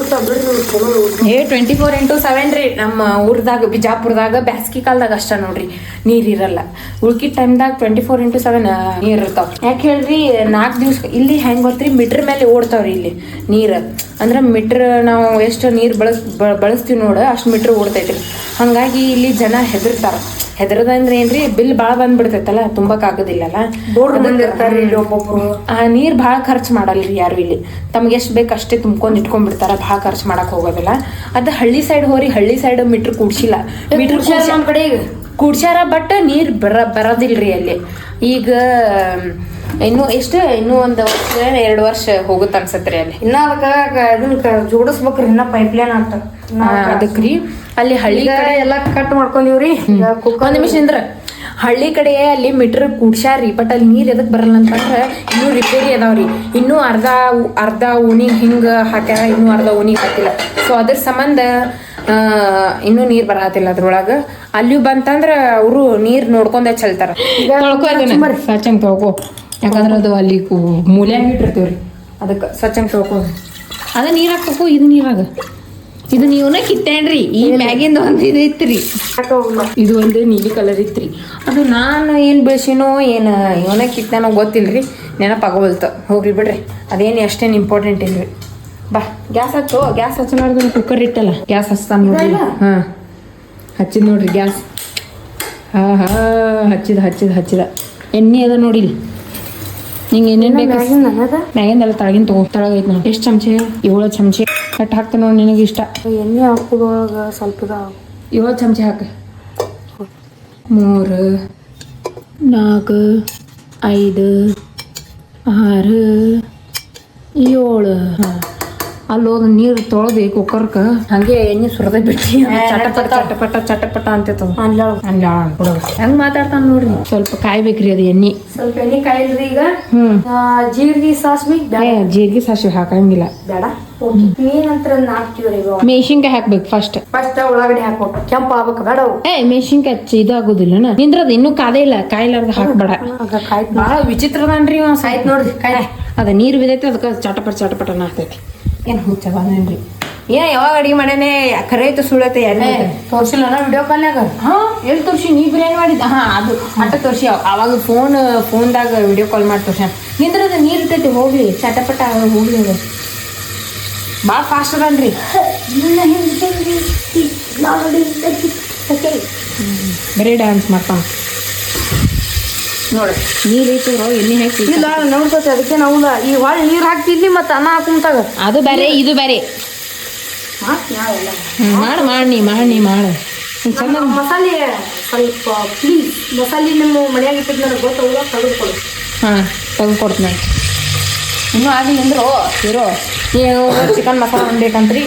S2: ಏ ಟ್ವೆಂಟಿ ಫೋರ್ ಇಂಟು ಸೆವೆನ್ ರೀ, ನಮ್ಮ ಊರದಾಗ, ಬಿಜಾಪುರದಾಗ, ಬ್ಯಾಸ್ಗಿ ಕಾಲದಾಗ ಅಷ್ಟ ನೋಡ್ರಿ, ನೀರ್ ಇರಲ್ಲ. ಉಳ್ಕಿದ ಟೈಮ್ದಾಗ ಟ್ವೆಂಟಿ ಫೋರ್ ಇಂಟು ಸೆವೆನ್ ನೀರ್ ಇರ್ತಾವ. ಯಾಕೆ ಹೇಳ್ರಿ ನಾಲ್ಕು ದಿವ್ಸ, ಇಲ್ಲಿ ಹೆಂಗ್ ಬರ್ತೀರಿ ಮೀಟ್ರ್ ಮೇಲೆ ಓಡ್ತಾವ್ರಿ ಇಲ್ಲಿ ನೀರ್. ಅಂದ್ರೆ ಮೀಟ್ರ್ ನಾವು ಎಷ್ಟು ನೀರ್ ಬಳಸ್ ಬಳಸ್ತೀವಿ ನೋಡ, ಅಷ್ಟು ಮೀಟ್ರ್ ಓಡ್ತೈತ್ರಿ. ಹಂಗಾಗಿ ಇಲ್ಲಿ ಜನ ಹೆದರ್ತಾರ. ಹೆದರದಂದ್ರೆ ಏನ್ರಿ? ಬಿಲ್ ಭಾಳ ಬಂದ್ಬಿಡ್ತೈತಲ್ಲ ತುಂಬಕ್ ಆಗೋದಿಲ್ಲಲ್ಲ
S3: ಬೋರ್ಡ್ ಬಂದಿರ್ತಾರೆ ಇಲ್ಲಿ ಒಬ್ಬೊಬ್ರು.
S2: ಆ ನೀರ್ ಭಾಳ ಖರ್ಚು ಮಾಡಲ್ರಿ ಯಾರು ಇಲ್ಲಿ. ತಮ್ಗೆ ಎಷ್ಟು ಬೇಕು ಅಷ್ಟೇ ತುಂಬ್ಕೊಂಡು ಇಟ್ಕೊಂಡ್ಬಿಡ್ತಾರ ಭಾಳ ಖರ್ಚು ಮಾಡಕ್ ಹೋಗೋದಿಲ್ಲ. ಅದು ಹಳ್ಳಿ ಸೈಡ್ ಹೋರಿ ಹಳ್ಳಿ ಸೈಡ್ ಮೀಟ್ರ್ ಕೂಡ್ಸಿಲ್ಲ. ಮೀಟ್ರ್
S3: ಕಡೆ
S2: ಕೂಡ್ಸ್ಯಾರ ಬಟ್ ನೀರ್ ಬರ ಬರೋದಿಲ್ರಿ ಅಲ್ಲಿ. ಈಗ ಇನ್ನು ಎಷ್ಟು ಇನ್ನು ಒಂದು ವರ್ಷ ಎರಡು ವರ್ಷ ಹೋಗುತ್ತೆ ಅನ್ಸತ್ರಿ ಅಲ್ಲಿ.
S3: ಇನ್ನ ಅದಕ್ಕೆ ಅದನ್ನ ಜೋಡಿಸ್ಬೇಕ್ರಿ ಇನ್ನ ಪೈಪ್ಲೈನ್ ಅಂತ.
S2: ಅದಕ್ರಿ. ಅಲ್ಲಿ ಹಳ್ಳಿ
S3: ಕಡೆ ಎಲ್ಲ ಕಟ್ ಮಾಡ್ಕೊಂಡಿವ್ರಿ.
S2: ಒಂದ್ ನಿಮಿಷ ಅಂದ್ರ ಹಳ್ಳಿ ಕಡೆ ಅಲ್ಲಿ ಮೀಟರ್ ಕೂಡ್ಸ್ಯಾರಿ ಬಟ್ ಅಲ್ಲಿ ನೀರ್ ಎದಕ್ ಬರಲ್ಲ ಅಂತಂದ್ರ ಇನ್ನೂ ರಿಪೇರಿ ಅದಾವ್ರಿ. ಇನ್ನೂ ಅರ್ಧ ಅರ್ಧ ಓಣಿ ಹಿಂಗ ಹಾಕ್ಯಾರ ಇನ್ನೂ ಅರ್ಧ ಓಣಿ ಹಾಕಿಲ್ಲ ಸೊ ಅದ್ರ ಸಂಬಂಧ ಇನ್ನೂ ನೀರ್ ಬರಾತಿಲ್ಲ ಅದ್ರೊಳಗ. ಅಲ್ಲಿ ಬಂತಂದ್ರ ಅವರು ನೀರ್ ನೋಡ್ಕೊಂಡೆ ಚಲ್ತಾರ. ಸ್ವಚ್ಛಂಗ್ ತೊಳ್ಕೊ. ಯಾಕಂದ್ರ ಅದು ಅಲ್ಲಿ ಮೂಲ್ಯಾಗ ಇಟ್ಟಿರ್ತೀವ್ರಿ. ಅದಕ್ಕೆ ಸ್ವಚ್ಛಂಗ್ ತಗೋ ಅದ ನೀರ್ ಹಾಕ್ಬೇಕು ಇದು ನೀರಾಗ ಇದು ನೀವನ ಕಿತ್ತೇನ್ರಿ? ಈ ಮ್ಯಾಗಿಂದ ಒಂದ್ ಇದು ಇತ್ರಿ. ಇದು ಒಂದು ನೀಲಿ ಕಲರ್ ಇತ್ರಿ. ಅದು ನಾನು ಏನು ಬೆಳ್ಸಿನೋ ಏನು ಇವನ ಕಿತ್ತಾನೋ ಗೊತ್ತಿಲ್ರಿ. ನೆನಪಾಗೋಲ್ತ ಹೋಗ್ಲಿ ಬಿಡ್ರಿ. ಅದೇನು ಅಷ್ಟೇನು ಇಂಪಾರ್ಟೆಂಟ್ ಇಲ್ರಿ. ಬಾ. ಗ್ಯಾಸ್ ಹಚ್ಚು. ಗ್ಯಾಸ್ ಹಚ್ಚಲಾರ್ದು ಕುಕ್ಕರ್ ಇಟ್ಟಲ್ಲ ಗ್ಯಾಸ್ ಹಚ್ತಾನ ನೋಡ್ರಿ. ಹಾಂ. ಹಚ್ಚಿದ್ ನೋಡ್ರಿ ಗ್ಯಾಸ್. ಹಾ ಹಾ ಹಚ್ಚಿದ ಹಚ್ಚಿದ ಹಚ್ಚಿದ. ಎಣ್ಣೆ ಅದ ನೋಡಿ ಇಲ್ಲಿ. ನಿಂಗೆ ಏನೇನು ಬೇಕು? ಮ್ಯಾಗಿಂದೆಲ್ಲ ತಳಗಿನ ತಗೋ. ತಳಗೈತೆ ನೋಡಿ. ಎಷ್ಟು ಚಮಚೆ? ಏಳು ಚಮಚೆ. ಕಟ್ ಹಾಕ್ತಾನೆ ನೋಡಿ ನಿನಗೆ ಇಷ್ಟ.
S3: ಎಣ್ಣೆ ಹಾಕೋದ್ರೊಳಗ ಸ್ವಲ್ಪ
S2: ಏಳು ಚಮಚೆ ಹಾಕ. ಮೂರು ನಾಲ್ಕು ಐದು ಆರು ಏಳು. ಹಾಂ. ಅಲ್ಲಿ ಹೋದ ನೀರು ತೊಳೆದು ಕುಕ್ಕರ್ಕ ಹಂಗೆ ಎಣ್ಣೆ ಸುರದ ಬಿಟ್ಟು. ಚಟಪಟ ಚಟಪಟ ಚಟಪಟ ಅಂತಿರ್ತದ
S3: ಅಲ್ಲ
S2: ಅಲ್ಲ ಹೆಂಗ್ ಮಾತಾಡ್ತಾನ ನೋಡ್ರಿ? ಸ್ವಲ್ಪ ಕಾಯ್ಬೇಕ್ರಿ ಅದು ಎಣ್ಣೆ.
S3: ಸ್ವಲ್ಪ ಎಣ್ಣೆ ಕಾಯಿಲ್ರಿ ಈಗ.
S2: ಹ್ಮ್.
S3: ಜೀರ್ಗಿ ಸಾಸ್ವಿ
S2: ಜೀರ್ಗಿ ಸಾಸ್ವಿ ಹಾಕಂಗಿಲ್ಲ.
S3: ಬೇಡ.
S2: ಮೆಣಸಿನ್ಕಾಯಿ ಹಾಕ್ಬೇಕು ಫಸ್ಟ್
S3: ಫಸ್ಟ್ ಉಳ್ಳಾಗಡ್ಡಿ ಹಾಕ್ಬೇಕು. ಕೆಂಪು ಆಗ್ಬೇಕು ಬೇಡ
S2: ಏ ಮೆಣಸಿನ್ಕಾಯಿ ಹಚ್ಚಿ ಇದಾಗುದಿಲ್ಲ ನಿಂದ್ರದ ಇನ್ನೂ ಕಾದೇ ಇಲ್ಲ. ಕಾಯಿಲಾರ್ದ ಹಾಕ್ಬೇಡ. ಬಹಳ ವಿಚಿತ್ರದಾನ್ರಿ
S3: ಸಾಯ್ತು ನೋಡ್ರಿ ಕಾಯ್
S2: ಅದ ನೀರು ಬಿದ್ದೈತಿ ಅದಕ್ಕೆ ಚಟಪಟ ಚಟಪಟನ ಆಗ್ತೈತಿ. ಏನು ಹುಚ್ಚಬಾನೇನ್ರಿ ಏ ಯಾವಾಗ ಅಡಿಗೆ ಮಾಡೇನೆ ಖರೆ ಐತೆ ಸುಳ್ಳೈತೆ
S3: ತೋರಿಸಿಲ್ಲ ನಾ ವಿಡಿಯೋ ಕಾಲ್ನಾಗ
S2: ಹಾ? ಎಲ್ಲಿ ತೋರ್ಸಿ? ನೀ ಬಿರಿಯಾನಿ ಮಾಡಿದ್ದ? ಹಾಂ ಅದು ಅಟ್ಟ ತೋರ್ಸಿ. ಅವಾಗ ಫೋನ್ ಫೋನ್ದಾಗ ವಿಡಿಯೋ ಕಾಲ್ ಮಾಡಿ ತೋರ್ಸ ನಿಂದ್ರದ ನೀರು ಇರ್ತೈತಿ ಹೋಗ್ಲಿ. ಚಟಪಟ ಹೋಗ್ಲಿ ಭಾಳ ಫಾಸ್ಟ್ ಅದನ್ರಿ ಬರೀ ಡ್ಯಾನ್ಸ್ ಮಾಡ್ತಾನ ನೋಡು ನೀರು ಐತಿರೋ ಎಣ್ಣೆ ಹಾಕಿ
S3: ಇಲ್ಲ ನೋಡ್ತೈತಿ ಅದಕ್ಕೆ ನಾವು ಈ ಹೊಳ್ ನೀರು ಹಾಕ್ತಿದ್ವಿ ಮತ್ತೆ ಅನ್ನ ಹಾಕೊಂತಾಗ
S2: ಅದು ಬೇರೆ ಇದು ಬೇರೆ. ಮಾಡು ಮಾಡಿ ನೀ ಮಾಡಿ ನೀ ಮಾಡು. ಚಂದ
S3: ಮಸಾಲೆ ಸ್ವಲ್ಪ ಪ್ಲೀಸ್ ಮಸಾಲೆ ನಿಮ್ಮ ಮನೆಯಾಗ ಇಟ್ಟಿದ್ ನನಗೆ ಗೊತ್ತಾಗಲ್ಲ ತೆಗೆದುಕೊಡು.
S2: ಹಾಂ ತೆಗೆದುಕೊಡ್ತೀನಿ ಇನ್ನೂ ಆಗಿಲ್ಲ ಅಂದ್ರು ಇರೋ. ನೀವು ಚಿಕನ್ ಮಸಾಲ ಮಾಡ್ಬೇಕಂತ್ರಿ ಬೇಕಂತ್ರಿ.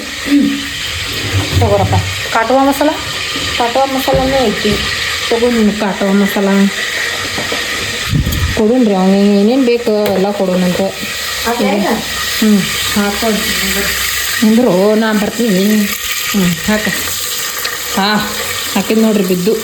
S2: ತಗೋರಪ್ಪ. ಕಾಟುವ ಮಸಾಲ? ಕಾಟುವ ಮಸಾಲನೇ ಐತಿ. ತಗೊಂಡು ಕಾಟುವ ಮಸಾಲ. ಕೊಡುನ್ರಿ ಅವ್ನಿಗೆ ಏನೇನು ಬೇಕು ಎಲ್ಲ ಕೊಡೋಣಂತೆ ಹ್ಞೂ ಅಂದ್ರು ನಾ ಬರ್ತೀನಿ. ಹ್ಞೂ ಹಾಕ. ಹಾಂ ಹಾಕಿದ್ ನೋಡ್ರಿ ಬಿದ್ದು.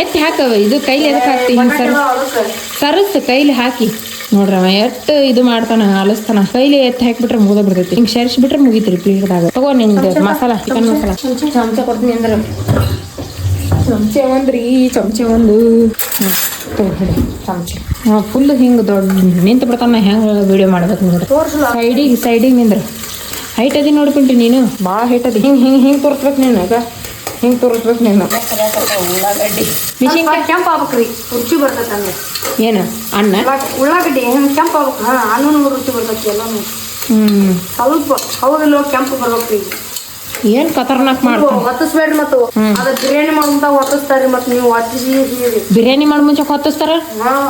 S2: ಎತ್ತಿ ಹಾಕ ಇದು ಕೈಲಿ ಎದಕ್ಕೆ ಹಾಕ್ತಿ? ಹಿಂಗೆ ಸರ್ ಸರಸ್ ಕೈಲಿ ಹಾಕಿ. ನೋಡ್ರಿ ಅವ ಎಷ್ಟು ಇದು ಮಾಡ್ತಾನ ಆಲಿಸ್ತಾನ ಕೈಲಿ ಎತ್ತಿ ಹಾಕಿಬಿಟ್ರೆ ಮುಗಿದ ಬಿಡ್ತೈತಿ. ಹಿಂಗೆ ಸೇರಿಸ್ಬಿಟ್ರೆ ಮುಗಿತ್ರಿ ಪ್ಲೇಟ್ದಾಗ ತಗೋ ನಿಮ್ದು ಮಸಾಲ ಚಿಕನ್ ಮಸಾಲ. ಕೊಡ್ತೀನಿ ಅಂದ್ರೆ. ಚಮಚೆ ರೀ ಚಮಚೆ ಒಂದು. ಚಮಚೆ. ಹಾಂ ಫುಲ್ ಹಿಂಗೆ ದೊಡ್ಡ ನಿಂತು ಬಿಡ್ತಾನ ಹೆಂಗೆ ವಿಡಿಯೋ ಮಾಡ್ಬೇಕು ನೋಡ್ರಿ
S3: ತೋರ್ಸಲ್ಲ
S2: ಸೈಡಿಗೆ ಸೈಡಿಗೆ ನಿಂದ್ರ. ಹೈಟ್ ಅದಿ ನೋಡ್ಕೊಂಡ್ರಿ ನೀನು. ಭಾಳ ಹೈಟ್ ಅದಿ. ಹಿಂಗೆ ಹಿಂಗೆ ಹಿಂಗೆ ತೋರಿಸ್ಬೇಕು ನೀನು ಅಕ್ಕ ಹಿಂಗೆ ತೋರಿಸ್ಬೇಕು ನೀನು. ಉಳ್ಳಾಗಡ್ಡಿ. ಮಿಷಿನ್
S3: ಕೆಂಪು ಆಗ್ಬೇಕ್ರಿ ರುಚಿ ಬರ್ತೈತೆ ಹಂಗೆ.
S2: ಏನು? ಅನ್ನ?
S3: ಉಳ್ಳಾಗ- ಉಳ್ಳಾಗಡ್ಡಿ ಹೆಂಗೆ ಕೆಂಪು ಆಗ್ಬೇಕು. ಹಾಂ ಅನ್ನೂ ರುಚಿ ಬರ್ತೈತಿ ಎಲ್ಲ
S2: ಹ್ಞೂ
S3: ಸ್ವಲ್ಪ ಹೌದಿಲ್ಲ ಕೆಂಪು ಬರ್ಬೇಕ್ರಿ.
S2: ಏನು ಖತರ್ನಾಕ್ ಮಾಡ್ತಾರೆ?
S3: ಹೊತ್ತಿಸ್ಬೇಡ್ರಿ ಮತ್ತು ಅದ ಬಿರಿಯಾನಿ ಮಾಡುವಂತ ಹೊತ್ತಿಸ್ತಾರ್ರಿ ಮತ್ತೆ ನೀವು ಹೊತ್ತಿಸಿ ಹೀರಿ
S2: ಬಿರಿಯಾನಿ ಮಾಡಿ ಮುಂಚೆ ಹೊತ್ತಿಸ್ತಾರ?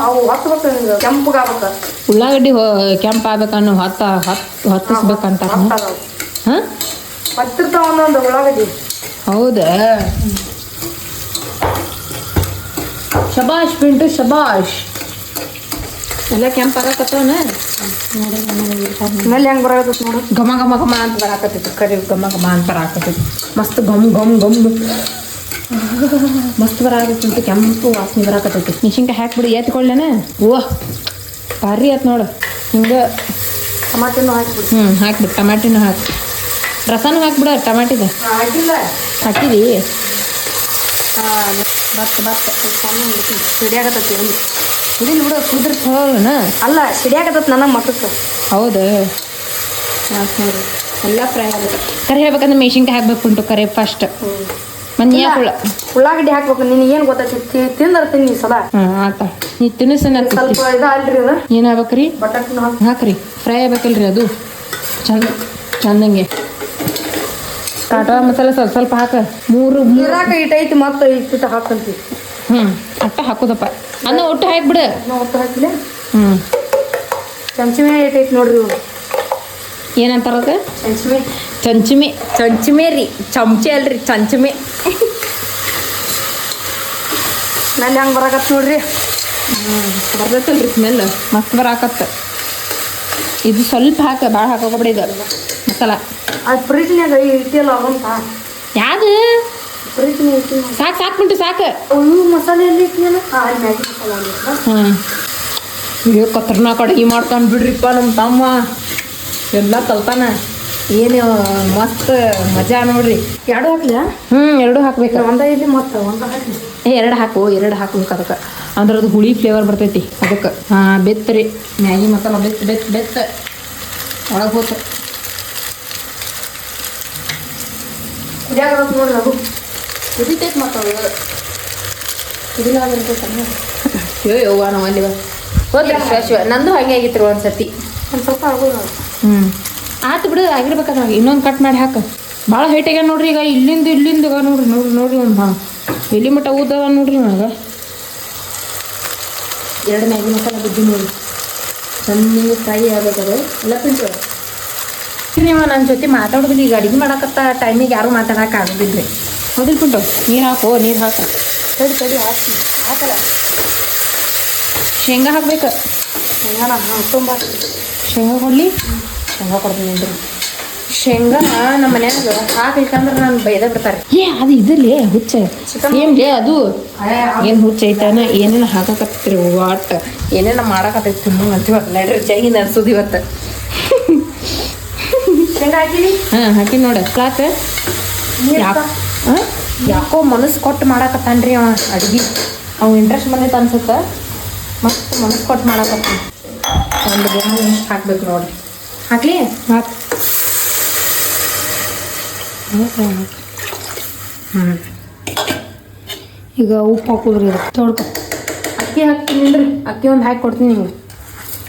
S3: ಅವು ಹೊತ್ಬೇಕು ಹಿಂಗೆ ಕೆಂಪಗಾಗ್ಬೇಕು
S2: ಉಳ್ಳಾಗಡ್ಡಿ ಕೆಂಪು ಆಗ್ಬೇಕನ್ನೋ ಹೊತ್ತ
S3: ಹೊತ್ತಿಸ್ಬೇಕಂತ.
S2: ಹಾಂ
S3: ಹೊತ್ತಿರ್ತಾವ ಒಂದೊಂದು ಉಳ್ಳಾಗಡ್ಡಿ.
S2: ಹೌದಾ? ಶಬಾಷ್ ಪಿಂಟು ಶಬಾಷ್. ಎಲ್ಲ ಕೆಂಪು ಆಗಕತ್ತವನ
S3: ಸ್ಮೆಲ್ ಹೆಂಗೆ ಬರಾಕತ್ತ ನೋಡು.
S2: ಘಮ ಘಮ ಘಮ ಅಂತ ಬರಾಕತ್ತೈತಿ. ಕರಿ ಘಮ ಘಮ ಅಂತ ಬರಾಕತ್ತೈತಿ. ಮಸ್ತ್ ಘಮ್ ಘಮ್ ಘಮ್ ಮಸ್ತ್ ಬರಾಕತ್ತಂತ ಕೆಂಪು ವಾಸನೆ ಬರಾಕತ್ತೈತಿ. ನಿಶಿಂಕ ಹಾಕ್ಬಿಡಿ ಎತ್ಕೊಳ್ಳೇನ? ಓ ಭಾರಿ ಆಯ್ತು ನೋಡು. ಹಿಂಗೆ
S3: ಟಮಾಟಿನೂ ಹಾಕ್ಬಿಡಿ.
S2: ಹ್ಞೂ ಹಾಕ್ಬಿಡು. ಟಮಾಟಿನೂ ಹಾಕಿ. ರಸನೂ ಹಾಕ್ಬಿಡ ಟಮಾಟಿದ. ಹಾಕಿದಿ?
S3: ರೆಡಿ ಬತ್ ಸಿಡಿಯಾಕತ್ತೈತಿ ಎಲ್ಲಿ
S2: ಬಿಡ ಕುದ್ರ ಚಲೋನ
S3: ಅಲ್ಲ ಸಿಡಿಯಾಕತ್ತ ನನ್ನ ಮಟ್ಟಕ್ಕೆ.
S2: ಹೌದು. ಎಲ್ಲ ಫ್ರೈ ಆಗುತ್ತೆ. ಕರೆ ಹೇಳ್ಬೇಕಂದ್ರೆ ಮೆಣಸಿನ್ಕಾಯಿ ಹಾಕ್ಬೇಕು ಉಂಟು ಕರೆ ಫಸ್ಟ್ ಮತ್ತು ಹುಳ್ಳ
S3: ಉಳ್ಳಾಗಡ್ಡಿ ಹಾಕ್ಬೇಕು. ನಿನಗೆ ಏನು ಗೊತ್ತೈತಿ? ತಿಂದ್ರೆ ತಿನ್ನಿ ಸದಾ
S2: ಹಾಂ ಆತ. ನೀ ತಿನ್ನಿಸ
S3: ಸ್ವಲ್ಪ ಇದು ಅಲ್ರಿ ಅದು.
S2: ಏನು ಆಗ್ಬೇಕ್ರಿ ಹಾಕ್ರಿ. ಫ್ರೈ ಆಗ್ಬೇಕಲ್ರಿ ಅದು. ಚಂದ ಚಂದಂಗೆ. ಟಾಟಾ ಮಸಾಲೆ ಸ್ವಲ್ಪ ಸ್ವಲ್ಪ ಹಾಕ. ಮೂರು
S3: ನೀರಾಕ ಇಟ್ಟೈತಿ ಮತ್ತೆ ಇಟ್ಟಿಟ್ಟು ಹಾಕಂತಿ.
S2: ಹ್ಞೂ ಅಟ್ಟ ಹಾಕೋದಪ್ಪ. ಅನ್ನ ಒಟ್ಟು ಹಾಕ್ಬಿಡು
S3: ಬಿಡು. ಒಟ್ಟು ಹಾಕಿಲ್ಲ?
S2: ಹ್ಞೂ
S3: ಚಮಚಮೆ ಇಟ್ಟೈತಿ ನೋಡ್ರಿ ಏನಂತಾರ
S2: ಅದು
S3: ಚಂಚಮೆ.
S2: ಚಂಚಮೆ. ಚಂಚಮೆ ರೀ. ಚಮಚೆ ಅಲ್ರಿ ಚಂಚಮೆ.
S3: ಸ್ಮೆಲ್ ಹೆಂಗೆ ಬರಾಕತ್ ನೋಡ್ರಿ?
S2: ಬರ್ತೈತಲ್ರಿ ಸ್ಮೆಲ್. ಮಸ್ತ್ ಬರಾಕತ್ತ. ಇದು ಸ್ವಲ್ಪ ಹಾಕ ಭಾಳ ಹಾಕೋಬಿಡಿ ಇದು. ಮಸಾಲ.
S3: ಅದು ಫ್ರಿಜ್ನಾಗ ಇಟ್ಟಿಲ್ಲ ಅವಂತ.
S2: ಯಾವುದು?
S3: ಇಟ್ಟಿ
S2: ಸಾಕು ಸಾಕು ಬಿಟ್ಟು ಸಾಕು.
S3: ಮಸಾಲೆ ಹಾಂ.
S2: ಅಡುಗೆ ಮಾಡ್ತಾನೆ ಬಿಡ್ರಿಪ್ಪ ನಮ್ಮ ತಮ್ಮ. ಎಲ್ಲ ಕಲ್ತಾನ ಏನು ಮಸ್ತ್ ಮಜಾ ನೋಡ್ರಿ.
S3: ಎರಡು ಹಾಕ್ಲಾ
S2: ಹ್ಞೂ ಎರಡು ಹಾಕ್ಬೇಕು.
S3: ಒಂದ ಇಲ್ಲಿ ಮತ್ತೆ? ಒಂದ ಹಾಕಿ
S2: ಏ ಎರಡು ಹಾಕು ಎರಡು ಹಾಕ್ಬೇಕು ಅದಕ್ಕೆ. ಅಂದ್ರೆ ಅದು ಹುಳಿ ಫ್ಲೇವರ್ ಬರ್ತೈತಿ ಅದಕ್ಕೆ. ಹಾಂ ಬೆತ್ತು ರೀ. ಮ್ಯಾಗಿ ಮಸಾಲ ಬೆತ್ತ ಬೆತ್ತ ಬೆತ್ತ ಒಳಗೆ ಹೋತು
S3: ನೋಡ್ರಿ ಅದು.
S2: ಮತ್ತು ಅದು ಕುದಿಲ್ಲ ಅಯ್ಯೋ ಯವ್ವ ನಾವು ಅಲ್ಲಿ ಹೋದ್ರಿ ಶಿವ ನಂದು ಹಾಗೆ ಆಗಿತ್ತು ಒಂದು ಸತಿ
S3: ಒಂದು ಸ್ವಲ್ಪ ಆಗೋದು
S2: ಹ್ಞೂ ಆತು ಬಿಡು ಆಗಿರ್ಬೇಕಾದ್ರೆ ಇನ್ನೊಂದು ಕಟ್ ಮಾಡಿ ಹಾಕ. ಭಾಳ ಹೈಟ್ ಆಗ್ಯಾನ ನೋಡ್ರಿ ಈಗ. ಇಲ್ಲಿಂದ ಇಲ್ಲಿಂದ ಈಗ ನೋಡ್ರಿ ನೋಡ್ರಿ ನೋಡ್ರಿ ಒಂದು ಹಾಂ ಎಲ್ಲಿ ಮಟ್ಟ ಊದವ ನೋಡ್ರಿ ನನಗೆ ಎರಡನೇ ಐದು ಮಸಾಲ ಬಿದ್ದು ನೋಡಿ. ಚೆನ್ನಾಗಿ ಫ್ರೈ ಆಗ್ಬೇಕಾದ್ರೆ ಎಲ್ಲ ತಿಂತೀವಿ ನೀವು ನನ್ನ ಜೊತೆ ಮಾತಾಡೋದಿಲ್ಲ. ಈಗ ಅಡುಗೆ ಮಾಡಕತ್ತ ಟೈಮಿಗೆ ಯಾರೂ ಮಾತಾಡಕ್ಕೆ ಆಗೋದಿಲ್ಲ ಬಿಟ್ಟು ನೀರು ಹಾಕೋ ನೀರು ಹಾಕು.
S3: ತಡಿ ತಡಿ ಹಾಕಿ. ಹಾಕಲ್ಲ.
S2: ಶೇಂಗಾ ಹಾಕ್ಬೇಕು?
S3: ಶೇಂಗಾನ ಹಾಂ ತುಂಬ
S2: ಶೇಂಗಾ ಕೊಡಲಿ? ಶೇಂಗಾ ಕೊಡ್ತೀನಿ ಅಂದ್ರೆ. ಶೇಂಗಾ ನಮ್ಮ ಮನ್ಯಾಗ ಹಾಕ್ಲಿಕ್ಕಂದ್ರೆ ನಾನು ಬೈದ ಬಿಡ್ತಾರೆ.
S3: ಏ ಅದು ಇದಲ್ಲಿ ಹುಚ್ಚ. ಏನ್ ಲೇ ಅದು?
S2: ಏನು ಹುಚ್ಚ ಐತಾನ? ಏನೇನು ಹಾಕಕತ್ತಿರಿ ವಾಟ್ ಏನೇನು ಮಾಡಕತ್ತೈತಿ ಅಂತೀವ ನಡ್ರಿ ಜೈ ನಡ್ಸೋದು ಇವತ್ತು. ಶೇಂಗಾ ಹಾಕಿರಿ ಹಾಂ ಹಾಕಿ ನೋಡ. ಸಾಕು ಯಾಕ? ಯಾಕೋ ಮನಸ್ಸು ಕೊಟ್ಟು ಮಾಡಕತ್ತಾನ್ರಿ ಅವ ಅಡ್ಗೆ. ಅವ್ ಇಂಟ್ರೆಸ್ಟ್ ಬಂದೈತೆ ಅನ್ಸುತ್ತೆ. ಮತ್ತೆ ಮನಸ್ಸು ಕೊಟ್ಟು ಮಾಡಾಕತ್ತ ಒಂದು ದಿನ ಎಷ್ಟು ಹಾಕ್ಬೇಕು ನೋಡ್ರಿ. ಹಾಕ್ಲಿ?
S3: ಹಾಕಿ.
S2: ಹ್ಞೂ
S3: ಈಗ ಉಪ್ಪು ಹಾಕೋದ್ರಿ ತೊಳ್ಕೊ.
S2: ಅಕ್ಕಿ ಹಾಕ್ತೀನಿ ಅಂದ್ರೆ ಅಕ್ಕಿ ಒಂದು ಹಾಕಿ ಕೊಡ್ತೀನಿ ನಿಮ್ಗೆ.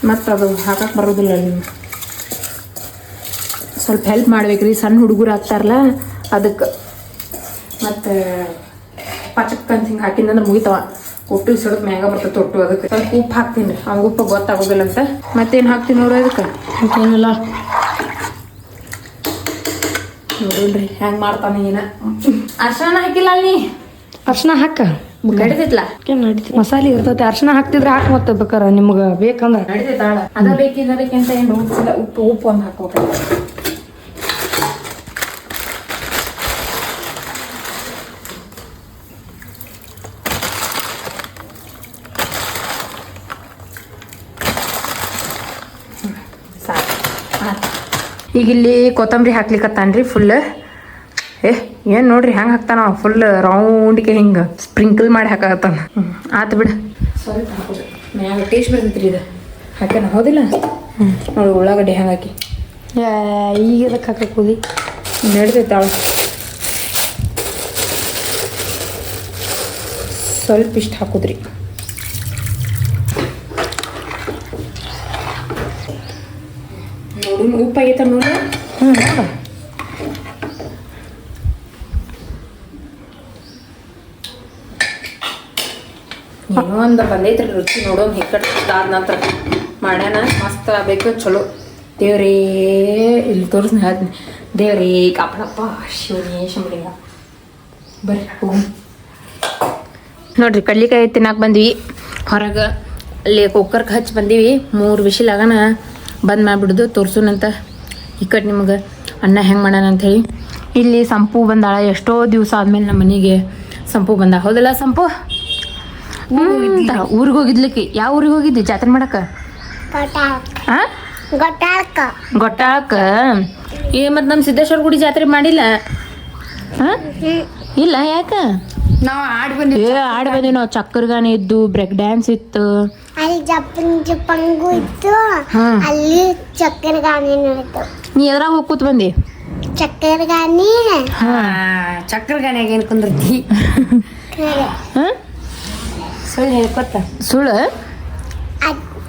S2: ಮತ್ತು ಅದು ಹಾಕಕ್ಕೆ ಬರೋದಿಲ್ಲ ನಿಮ್ಗೆ ಸ್ವಲ್ಪ ಹೆಲ್ಪ್ ಮಾಡ್ಬೇಕ್ರಿ. ಸಣ್ಣ ಹುಡುಗರು ಆಗ್ತಾರಲ್ಲ ಅದಕ್ಕೆ ಮತ್ತು ಪಚಕ್ ಅಂತ ಹಿಂಗೆ ಹಾಕಿಂದಂದ್ರೆ ಮುಗಿತಾವ. ಒಟ್ಟು ಸಿಡದ್ ಮ್ಯಾಗ ಬರ್ತೈತೆ ಒಟ್ಟು ಅದಕ್ಕೆ. ಸ್ವಲ್ಪ ಉಪ್ಪು ಹಾಕ್ತೀನಿ. ರೀ ಹಂಗೆ ಉಪ್ಪು ಗೊತ್ತಾಗೋದಿಲ್ಲ ಅಂತ ಮತ್ತೇನು ಹಾಕ್ತೀನಿ ನೋಡ್ರಿ ಅದಕ್ಕೆ
S3: ಮತ್ತೇನಿಲ್ಲ.
S2: ನೋಡ್ರಿ ಹೆಂಗೆ ಮಾಡ್ತಾನೆ ಏನ ಅರ್ಶನ ಹಾಕಿಲ್ಲ ಅಲ್ಲಿ
S3: ಅರ್ಶನ ಹಾಕ.
S2: ನಡಿತೈತ್ಲ?
S3: ನಡೀತಿ ಮಸಾಲೆ ಇರ್ತೈತಿ. ಅರ್ಶನ ಹಾಕ್ತಿದ್ರೆ ಹಾಕಿ ಮತ್ತೆ ಬೇಕಾರ ನಿಮ್ಗೆ ಬೇಕಂದ್ರೆ.
S2: ನಡಿತೈತಾಳ ಅದ ಬೇಕಂತ ಏನು ಉಪ್ಪು ಉಪ್ಪು ಒಂದ್ ಹಾಕೋಬೇಕು ಸಾಕು ಆತ್. ಈಗ ಇಲ್ಲಿ ಕೊತ್ತಂಬರಿ ಹಾಕ್ಲಿಕ್ಕತ್ತಾನ್ರಿ ಫುಲ್ ಏ ಏನು ನೋಡ್ರಿ ಹೆಂಗೆ ಹಾಕ್ತಾನ ಫುಲ್ ರೌಂಡ್ಗೆ ಹಿಂಗೆ ಸ್ಪ್ರಿಂಕಲ್ ಮಾಡಿ ಹಾಕತ್ತಾನ ಆತು ಬಿಡು. ಸ್ವಲ್ಪ ಹಾಕೋದು ಟೇಸ್ಟ್ ಬರ್ತೈತ್ರಿ ಇದು. ಹಾಕ್ಯಾನ? ಹೌದಿಲ್ಲ? ನೋಡಿ ಉಳ್ಳಾಗಡ್ಡಿ ಹೆಂಗೆ ಹಾಕಿ.
S3: ಈಗ ಅದಕ್ಕೆ ಹಾಕಕ್ಕೆ ಹೋಗಿ
S2: ಸ್ವಲ್ಪ ಇಷ್ಟು ಹಾಕುದ್ರಿ. ನೋಡಿ ಉಪ್ಪು ಆಗೈತ ನೋಡಿ
S3: ಹ್ಞೂ ನೋಡ
S2: ಏನೋ ಒಂದು ಬಂದೈತ್ರಿ ರುಚಿ ನೋಡೋನ್ ಹಿಕ್ಕಟ್ಟಾದ ನಂತರ ಮಾಡ್ಯಾನ? ಮಸ್ತ್ ಬೇಕು ಚಲೋ. ದೇವ್ರೇ ಇಲ್ಲಿ ತೋರಿಸ್ ಹೇಳ್ತೀನಿ. ದೇವ್ರೇ ಕಾಪಡಪ್ಪ ಶಿವನೇ ಶಂಬಲಿಂಗ ಬರ್ರಿ ಹೋಗು ನೋಡ್ರಿ ಕಡ್ಲಿಕಾಯಿ ತಿನ್ನಕ್ಕೆ ಬಂದ್ವಿ. ಹೊರಗೆ ಅಲ್ಲಿ ಕುಕ್ಕರ್ಗೆ ಹಚ್ಚಿ ಬಂದೀವಿ. ಮೂರು ವಿಶಿಲ್ ಆಗನ ಬಂದ್ ಮಾಡಿಬಿಡುದು ತೋರ್ಸುನಂತ. ಈ ಕಡೆ ನಿಮಗೆ ಅನ್ನ ಹೆಂಗೆ ಮಾಡೋಣ ಹೇಳಿ ಇಲ್ಲಿ ಸಂಪು ಬಂದಾಳ ಎಷ್ಟೋ ದಿವಸ ಆದ್ಮೇಲೆ ನಮ್ಮ ಮನೆಗೆ ಸಂಪು ಬಂದ. ಹೌದಲ್ಲ ಸಂಪು? ಊರಿಗೆ ಹೋಗಿದ್ಲಿಕ್ಕೆ ಯಾವ ಊರಿಗೆ ಹೋಗಿದ್ದಿ? ಜಾತ್ರೆ ಮಾಡಕ್ಕ ಗೊಟ್ಟಾಕ ಗೊಟ್ಟಾಳಕ್ಕ ಏ ಮತ್ತು ನಮ್ಮ ಸಿದ್ದೇಶ್ವರ ಗುಡಿ ಜಾತ್ರೆ ಮಾಡಿಲ್ಲ? ಹಾಂ ಇಲ್ಲ ಯಾಕ?
S3: ನಾವು ಆಡಿ ಬಂದಿ
S2: ಏ ಆಡ್ ಬಂದಿವಿ ನಾವು ಚಕ್ಕರ್ಗಾನೆ ಇದ್ದು ಬ್ರೇಕ್ ಡ್ಯಾನ್ಸ್ ಇತ್ತು.
S4: ಅಲ್ಲಿ ಜಪ್ಪನ್ ಜಪ್ಪಂಗು ಇತ್ತು. ಅಲ್ಲಿ ಚಕ್ಕರ್ ಗಾನಿ ಇತ್ತು
S2: ನೀ ಎದ್ರಾಗ ಹೋಗಿ ಕೂತ್ ಬಂದಿ?
S4: ಚಕ್ಕರ್ ಗಾನಿ.
S3: ಚಕ್ರ ಗಾನ್ಯಾಗ ಏನು ಕುಂದಿರ್ತಿ?
S2: ಹಾ?
S3: ಸುಳ್ಳು ಹೇಳ್ಕೊತ
S2: ಸುಳ್ಳು?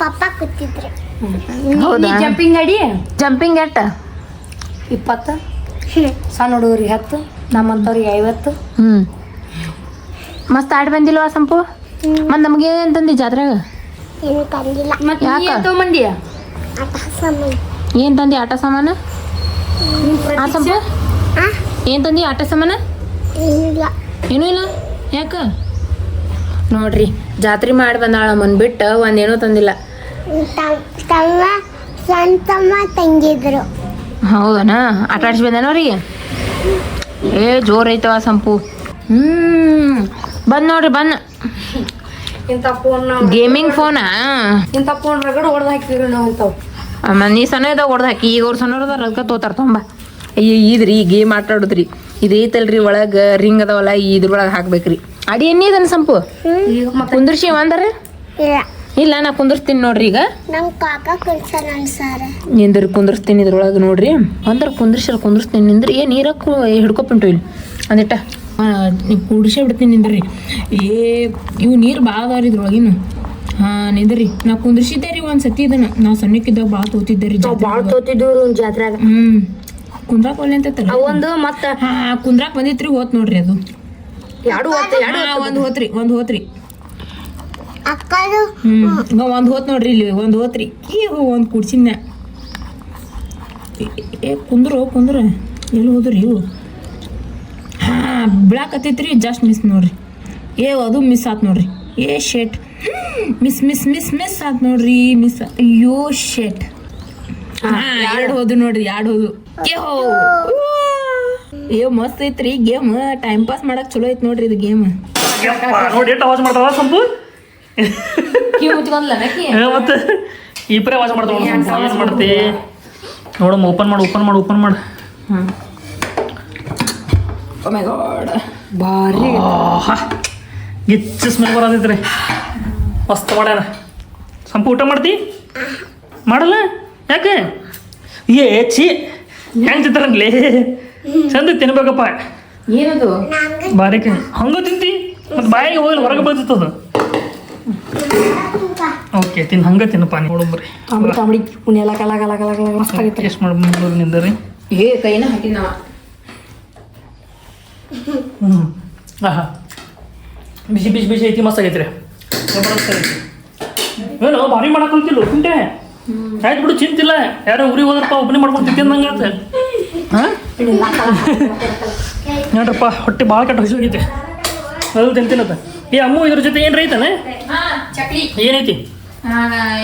S4: ಪಪ್ಪ ಕೂತಿದ್ರು.
S2: ಹೌದಾ?
S3: ಜಂಪಿಂಗ್ ಅಡಿ
S2: ಜಂಪಿಂಗ್ ಎಟ್ಟ?
S3: ಇಪ್ಪತ್ತು. ಸಣ್ಣ ಹುಡುಗರಿಗೆ ಹತ್ತು ನಮ್ಮಂಥವ್ರಿಗೆ ಐವತ್ತು.
S2: ಹ್ಮ್. ಮಸ್ತ್ ಆಡ್ ಬಂದಿಲ್ವಾ ಸಂಪು? ಮತ್ ನಮ್ಗೆ ಏನಂತಂದಿ ಜಾತ್ರೆಗ?
S4: ಏನು ತಂದಿಲ್ಲ.
S3: ಮತ್ತೆ
S2: ಯಾಕ?
S3: ನೀ ಏನ್
S4: ಆಟ ಸಾಮಾನು.
S2: ಏನ್ ತಂದಿ ಆಟ ಸಾಮಾನ? ಆ ಸಂಪು?
S4: ಆ?
S2: ಏನ್ ತಂದಿ ಆಟ ಸಾಮಾನ?
S4: ಇಲ್ಲ
S2: ಏನೂ ಇಲ್ಲ? ಯಾಕ? ನೋಡ್ರಿ ಜಾತ್ರೆ ಮಾಡಿ ಬಂದಾಳ ಬಿಟ್ಟು ಒಂದೇನೂ ತಂದಿಲ್ಲ.
S4: ತಮ್ಮ ತಮ್ಮ ತಂಗಿದ್ರು.
S2: ಹೌದನಾ? ಆಟ ಆಡ್ಸಿ ಬಂದೇನ ಅವ್ರಿಗೆ? ಏ ಜೋರ್ ಐತವ ಸಂಪು. ಹ್ಮ್. ಬಂದ್ ನೋಡ್ರಿ ಬಂದ್.
S3: ಇಂಥ ಫೋನ್
S2: ಗೇಮಿಂಗ್ ಫೋನಾ
S3: ಇಂಥ ಫೋನ್ ರಗಡ್ ಹೊಡೆದು ಹಾಕಿದ್ರಿ ನಾವು
S2: ನೀ ಸಣ್ಣ ಇದ್ದಾಗ ಹೊಡ್ದು ಹಾಕಿ ಈಗ ಅವ್ರು ಸಣ್ಣ ಅದಾರ ಅದಕ್ಕೆ ತೋತಾರ ತೊಂಬ ಅಯ್ಯ ಇದ್ರಿ ಗೇಮ್ ಆಟ ಆಡೋದ್ರಿ ಇದೈತಲ್ರಿ ಐತಲ್ರಿ ಒಳಗೆ ರಿಂಗ್ ಅದಾವಲ್ಲ ಇದ್ರೊಳಗೆ ಹಾಕ್ಬೇಕ್ರಿ. ಅಡಿ ಎಣ್ಣಿ ಇದನ್ ಸಂಪು? ಕುಂದ್ರಿಸಿ ಒಂದರ
S4: ಇಲ್ಲ
S2: ಇಲ್ಲ ನಾ ಕುಂದಿರ್ತೀನಿ ನೋಡ್ರಿ ಈಗ. ನಿಂದ್ರ ಕುಂದಿರ್ಸ್ತೀನಿ ಇದ್ರೊಳಗೆ ನೋಡ್ರಿ. ಒಂದ್ರ ಕುಂದ್ರಿಸಲ್ ಕುಂದಿರ್ಸ್ತೀನಿ. ನಿಂದ್ರಿ ಏ ನೀರಕ್ಕೂ ಹಿಡ್ಕೊಪಿಂಟು ಇಲ್ಲಿ. ಒಂದಿಟ್ಟ. ನೀವು ಕುಡಿಸೇ ಬಿಡ್ತೀನಿ ನಿಂದ್ರಿ. ಏ ಇವು ನೀರು ಭಾಳ ಅದಾವ್ರಿ ಇದ್ರೊಳಗಿನ. ಹಾ ನಿಂದ್ರಿ. ನಾ ಕುಂದ್ರಿಸಿದ್ದೆ ರೀ ಒಂದ್ ಸತಿ ಇದನ್ನ. ನಾವು ಸಣ್ಣಕ್ಕಿದ್ದಾಗ ಭಾಳ ತೋತಿದ್ದೆ ರೀ
S3: ಭಾಳ ತೋತಿದ್ರು ಜಾತ್ರಾಗ
S2: ಹ್ಮ್. ಕುಂದ್ರಾಕ್ ಒಲ್ಲೆ ಅಂತ
S3: ಒಂದು ಮತ್ತೆ
S2: ಹಾ ಕುಂದ್ರಾಕ್ ಬಂದಿತ್ರಿ ಹೋತ್ ನೋಡ್ರಿ ಅದು.
S3: ಎರಡು ಹೊತ್ತು ಎರಡು
S2: ಹಾ, ಒಂದ್ ಹೋತ್ರಿ ಒಂದು ಹೋತ್ರಿ ಹ್ಞೂ ಒಂದು ಹೋತ್ ನೋಡ್ರಿ ಇಲ್ಲಿ ಒಂದ್ ಹೋತ್ರಿ ಈ ಹೋ ಒಂದ್ ಕುಡ್ಸಿನ ಏ ಕುಂದ್ರು ಕುಂದ್ರ. ಎಲ್ಲಿ ಹೋದ್ರಿ ಇವು? ಬಿಳಾಕತ್ತೈತ್ರಿ ಜಸ್ಟ್ ಮಿಸ್ ನೋಡ್ರಿ. ಏ ಅದು ಮಿಸ್ ಆತ್ ನೋಡ್ರಿ. ಏ ಶೇಟ್ ಮಿಸ್ ಮಿಸ್ ಮಿಸ್ ಮಿಸ್ ಆತ್ ನೋಡ್ರಿ ಮಿಸ್ ಅಯ್ಯೋ ಶೇಟ್ ಎರಡು ಹೋದು ನೋಡ್ರಿ ಎರಡು ಹೋದು. ಯೋ ಏ ಮಸ್ತ್ ಐತ್ರಿ ಗೇಮ್. ಟೈಮ್ ಪಾಸ್ ಮಾಡಕ್ ಚಲೋ ಐತ್ ನೋಡ್ರಿ ಇದು ಗೇಮ್.
S1: ನೋಡಿ ಎಷ್ಟು ಅವಾಜ್ ಮಾಡ್ತಾವ ಸಂಪು?
S2: ಕಿವಿ ಮುಚ್ಕೊಂಡ್ಲ ನಕ್ಕಿ
S1: ಏ, ಮತ್ತೆ ಈ ಪರೇ ಅವಾಜ್ ಮಾಡ್ತಾವ ಏನು ಮಾಡ್ತಿ. ನೋಡಮ್ಮ ಓಪನ್ ಮಾಡು ಓಪನ್ ಮಾಡು ಓಪನ್ ಮಾಡು.
S2: ಓ ಮೈ ಗಾಡ್ ಭಾರಿ
S1: ಆಹಾ. ಗಿಚ್ಚ ಸ್ಮೆಲ್ ಬರೋದೈತ್ರಿ ಮಸ್ತ್ ಮಾಡ್ಯಾರ. ಸಂಪು ಊಟ ಮಾಡ್ತಿ? ಮಾಡಲ್ಲ? ಯಾಕೆ? ಏ ಚಿ ಹೆಂಗ್ ತಿಂತಾರಂಗ್ಲಿ? ಚಂದ ತಿನ್ಬೇಕಪ್ಪ.
S2: ಏನದು?
S1: ಬಾರಿ ಹಂಗ ತಿಂತಿ? ಮತ್ತೆ ಬಾಯಿಗೆ ಹೋಗಿ ಹೊರಗೆ ಬರ್ತದ ಓಕೆ ತಿನ್ ಹಂಗ ತಿನ್ನಪ್ಪ ನೀವು ನೋಡಂಬ್ರಿ
S3: ಕಾಮಿಡಿ ಕಾಮಿಡಿ ಪುಣ್ಯ ಕಲ ಕಲ ಕಲ ಕಲ ಮಸ್ತ್ ಆಗೈತೆ.
S1: ಟೇಸ್ಟ್ ಮಾಡಿ ನಿಂದರಿ
S2: ಏ ಕೈನ ಹಾಕಿ ನಾವ
S1: ಹ್ಞೂ ಆಹಾ. ಬಿಸಿ ಬಿಸಿ ಬಿಸಿ ಐತಿ ಮಸ್ತ್ ಆಗೈತ್ರಿ. ಜಬರ್ದಸ್ತ್ ಐತಿ ಏನು ಭಾರಿ ಮಾಡಕ್ಕಂತಿಲ್ಲ ಕುಂಟೆ? ಆಯ್ತು ಬಿಡು ಚಿಂತಿಲ್ಲ. ಯಾರೋ ಊರಿಗೆ ಹೋದ್ರಪ್ಪ ಒಬ್ಬನೇ ಮಾಡ್ಕೊಂಡು ತಿಂದಂಗೆ ಆತ. ಹಾಂ? ನೋಡ್ರಪ್ಪ ಹೊಟ್ಟೆ ಭಾಳ ಕೆಟ್ಟ ಹಸಿ ಹೋಗೈತೆ ಅದು ತಿಂತೀನತ್ತ ಏ ಅಮ್ಮ ಇದ್ರ ಜೊತೆ ಏನು ರೈತಾನೆ
S2: ಚಕ್ಲಿ.
S1: ಏನೈತಿ?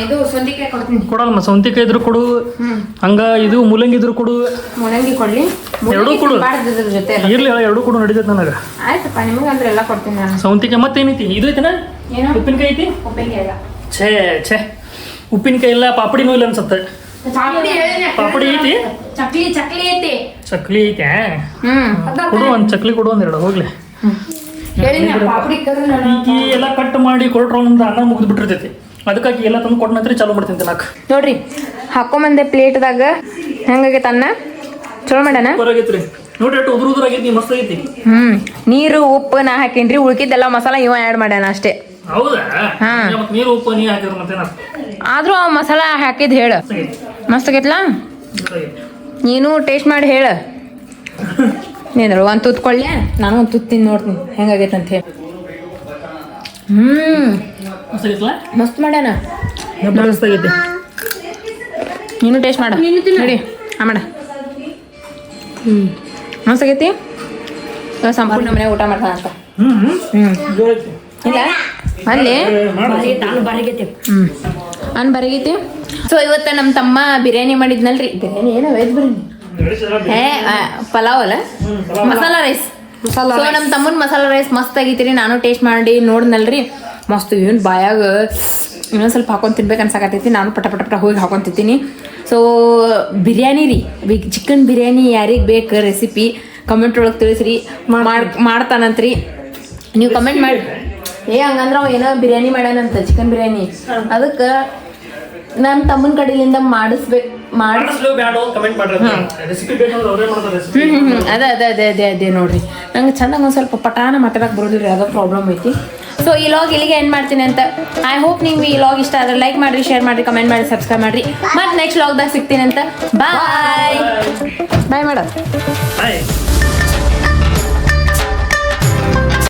S2: ಇದು ಸೊಂದಿಕಾಯಿ ಕೊಡ್ತೀನಿ.
S1: ಕೊಡಲ್ಮ ಸೌಂತಿಕಾಯಿ ಇದ್ರು ಕೊಡು. ಹಂಗ ಇದು ಮೂಲಂಗಿ ಇದ್ರು ಕೊಡು.
S2: ಮೂಲಂಗಿ ಕೊಡ್ಲಿ.
S1: ಎರಡೂ ಕೊಡು.
S2: ಜೊತೆ
S1: ಇರ್ಲಿ ಎರಡು ಕೊಡು ನಡೀತೈತೆ ನನಗೆ.
S2: ಆಯ್ತಪ್ಪ ನಿಮಗಂದ್ರೆ ಎಲ್ಲ ಕೊಡ್ತೀನಿ ನಾನು.
S1: ಸೌಂತಿಕಾಯಿ ಮತ್ತೇನೈತಿ ಇದು ಐತನ?
S2: ಏನು?
S1: ಉಪ್ಪಿನಕಾಯಿ ಐತಿ?
S2: ಉಪ್ಪಿನಕಾಯಿ ಇಲ್ಲ
S1: ಛೇ ಛೇ. ಉಪ್ಪಿನಕಾಯಿ ಇಲ್ಲ ಪಾಪಡಿನೂ ಇಲ್ಲ ಅನ್ಸತ್ತೆ. ಪಾಪಡಿ ಐತಿ?
S2: ಚಕ್ಲಿ ಚಕ್ಲಿ ಐತಿ.
S1: ಚಕ್ಲಿ ಐತೆ ಕೊಡು ಒಂದು ಚಕ್ಲಿ ಕೊಡು ಹೋಗ್ಲಿ.
S2: ಹೇಳಿನ ಪಾಪಡಿ ಕರ್ರಿ
S1: ಎಲ್ಲ ಕಟ್ ಮಾಡಿ ಕೊಟ್ರ ಒಂದು ಅನ್ನ ಮುಗಿದು ಬಿಟ್ಟಿರ್ತೈತಿ. ಅದಕ್ಕಾಗಿ ಎಲ್ಲ ತಂದು ಕೊಟ್ಟ ನಂತರ ಚಾಲು ಮಾಡ್ತೀನಿ ತಿನ್ನಕ್
S2: ನೋಡ್ರಿ ಹಾಕೊಂಬಂದೆ ಪ್ಲೇಟ್ದಾಗ ಹೆಂಗಾಗೈತೆ ಅನ್ನ? ಚಲೋ
S1: ಬರಾಗೈತ್ರಿ ನೋಡ್ರಿ ಉದುರು ಮಸ್ತ್ ಆಗೈತಿ.
S2: ಹ್ಮ್ ನೀರು ಉಪ್ಪು ನಾ ಹಾಕೇನ್ರಿ ಉಳ್ಕಿದ್ದೆಲ್ಲ ಮಸಾಲ ಇವ ಆ್ಯಡ್ ಮಾಡ್ಯಾನ ಅಷ್ಟೇ.
S1: ಹೌದಾ. ಮತ್ತೆ ನೀರು ಉಪ್ಪು ನೀ ಹಾಕಿದ್ರು ಮತ್ತೆ
S2: ಆದ್ರೂ ಆ ಮಸಾಲ ಹಾಕಿದ್ ಹೇಳ. ಮಸ್ತ್ ಆಗೈತ್ಲಾ? ನೀನು ಟೇಸ್ಟ್ ಮಾಡಿ ಹೇಳ. ನೀನು ಒಂದು ತುತ್ಕೊಳ್ಳೆ ನಾನು ಒಂದು ತುತ್ತು ತಿಂದು ನೋಡ್ತೀನಿ. ಹೆಂಗಾಗೈತೆ ಅಂತ ಹೇಳಿ. ಹ್ಮ್.
S1: ಮಸ್ತ್
S2: ಮಾಡ್ಯಾನ.
S1: ಮಸ್ತಾಗೈತಿ. ಆಗೈತಿ
S2: ನೀನು ಟೇಸ್ಟ್ ಮಾಡ. ನೋಡಿ. ಆ ಮಾಡ. ಹ್ಞೂ ಮಸ್ತಾಗೈತಿ? ಸಂಪೂರ್ಣ ಮನೆ ಊಟ
S1: ಮಾಡ್ತಾನ ಅಂತ.
S2: ಇಲ್ಲ? ಅಲ್ಲಿ? ಹ್ಞೂ ಅನ್ ಬರಗೈತಿ. ಸೊ ಇವತ್ತು ನಮ್ಮ ತಮ್ಮ ಬಿರಿಯಾನಿ ಮಾಡಿದ್ನಲ್ರಿ. ಬಿರಿಯಾನಿ ಏನೋ ವೆಜ್ ಬಿರಿಯಾನಿ? ಹೇ ಪಲಾವ್. ಅಲ್ಲ ಮಸಾಲ ರೈಸ್
S3: ಮಸಾಲ
S2: ಸೊ ನಮ್ಮ ತಮ್ಮನ ಮಸಾಲ ರೈಸ್ ಮಸ್ತ್ ಆಗೈತಿ ರೀ ನಾನು ಟೇಸ್ಟ್ ಮಾಡಿ ನೋಡ್ನಲ್ರಿ. ಮಸ್ತ್ ಏನು ಬಾಯಾಗ ಇನ್ನೊಂದು ಸ್ವಲ್ಪ ಹಾಕೊಂಡು ತಿನ್ಬೇಕು ಅನ್ಸಕತ್ತೈತಿ. ನಾನು ಪಟ ಪಟ ಪಟ ಹೋಗಿ ಹಾಕೊಂತಿದ್ದೀನಿ ಸೊ ಬಿರಿಯಾನಿ ರೀ. ಚಿಕನ್ ಬಿರಿಯಾನಿ ಯಾರಿಗೆ ಬೇಕು ರೆಸಿಪಿ ಕಮೆಂಟ್ ಒಳಗೆ ತಿಳಿಸ್ರಿ. ಮಾಡ್ ಮಾಡ್ತಾನಂತ್ರಿ. ನೀವು ಕಮೆಂಟ್ ಮಾಡಿ ಏ ಹಂಗಂದ್ರೆ ಅವ ಏನೋ ಬಿರಿಯಾನಿ ಮಾಡ್ಯಾನಂತ ಚಿಕನ್ ಬಿರಿಯಾನಿ. ಅದಕ್ಕೆ ನಮ್ಮ ತಮ್ಮನ ಕಡೆಯಿಂದ ಮಾಡಿಸ್ಬೇಕು ಮಾಡಿ
S1: ಮಾಡಿಸ್ಲೋ ಬ್ಯಾಡೋ ಕಮೆಂಟ್ ಮಾಡ್ರಿ ರೆಸಿಪಿ ಬೇಕಂದ್ರೆ ಅವರೇ ಮಾಡ್ತಾರೆ ರೆಸಿಪಿ
S2: ಹ್ಮ್ ಹ್ಮ್ ಹ್ಮ್. ಅದ ಅದ ಅದೇ ಅದೇ ಅದೇ ನೋಡ್ರಿ. ನಂಗೆ ಚಂದಾಗ ಒಂದು ಸ್ವಲ್ಪ ಪಟಾನ ಮಾತಾಡಕ್ ಬರೋದಿಲ್ಲ ಯಾವುದೋ ಪ್ರಾಬ್ಲಮ್ ಐತಿ. ಸೊ ಈ ಲಾಗ್ ಇಲ್ಲಿಗೆ ಎಂಡ್ ಮಾಡ್ತೀನಿ ಅಂತ. ಐ ಹೋಪ್ ನಿಮ್ಗೆ ಈ ಲಾಗ್ ಇಷ್ಟ ಆದ್ರೆ ಲೈಕ್ ಮಾಡ್ರಿ ಶೇರ್ ಮಾಡ್ರಿ ಕಮೆಂಟ್ ಮಾಡಿ ಸಬ್ಸ್ಕ್ರೈಬ್ ಮಾಡ್ರಿ. ಮತ್ತೆ ನೆಕ್ಸ್ಟ್ ಲಾಗ್ದಾಗ ಸಿಗ್ತೀನಿ ಅಂತ. ಬಾಯ್ ಬಾಯ್ ಮೇಡಮ್
S1: ಹಾಯ್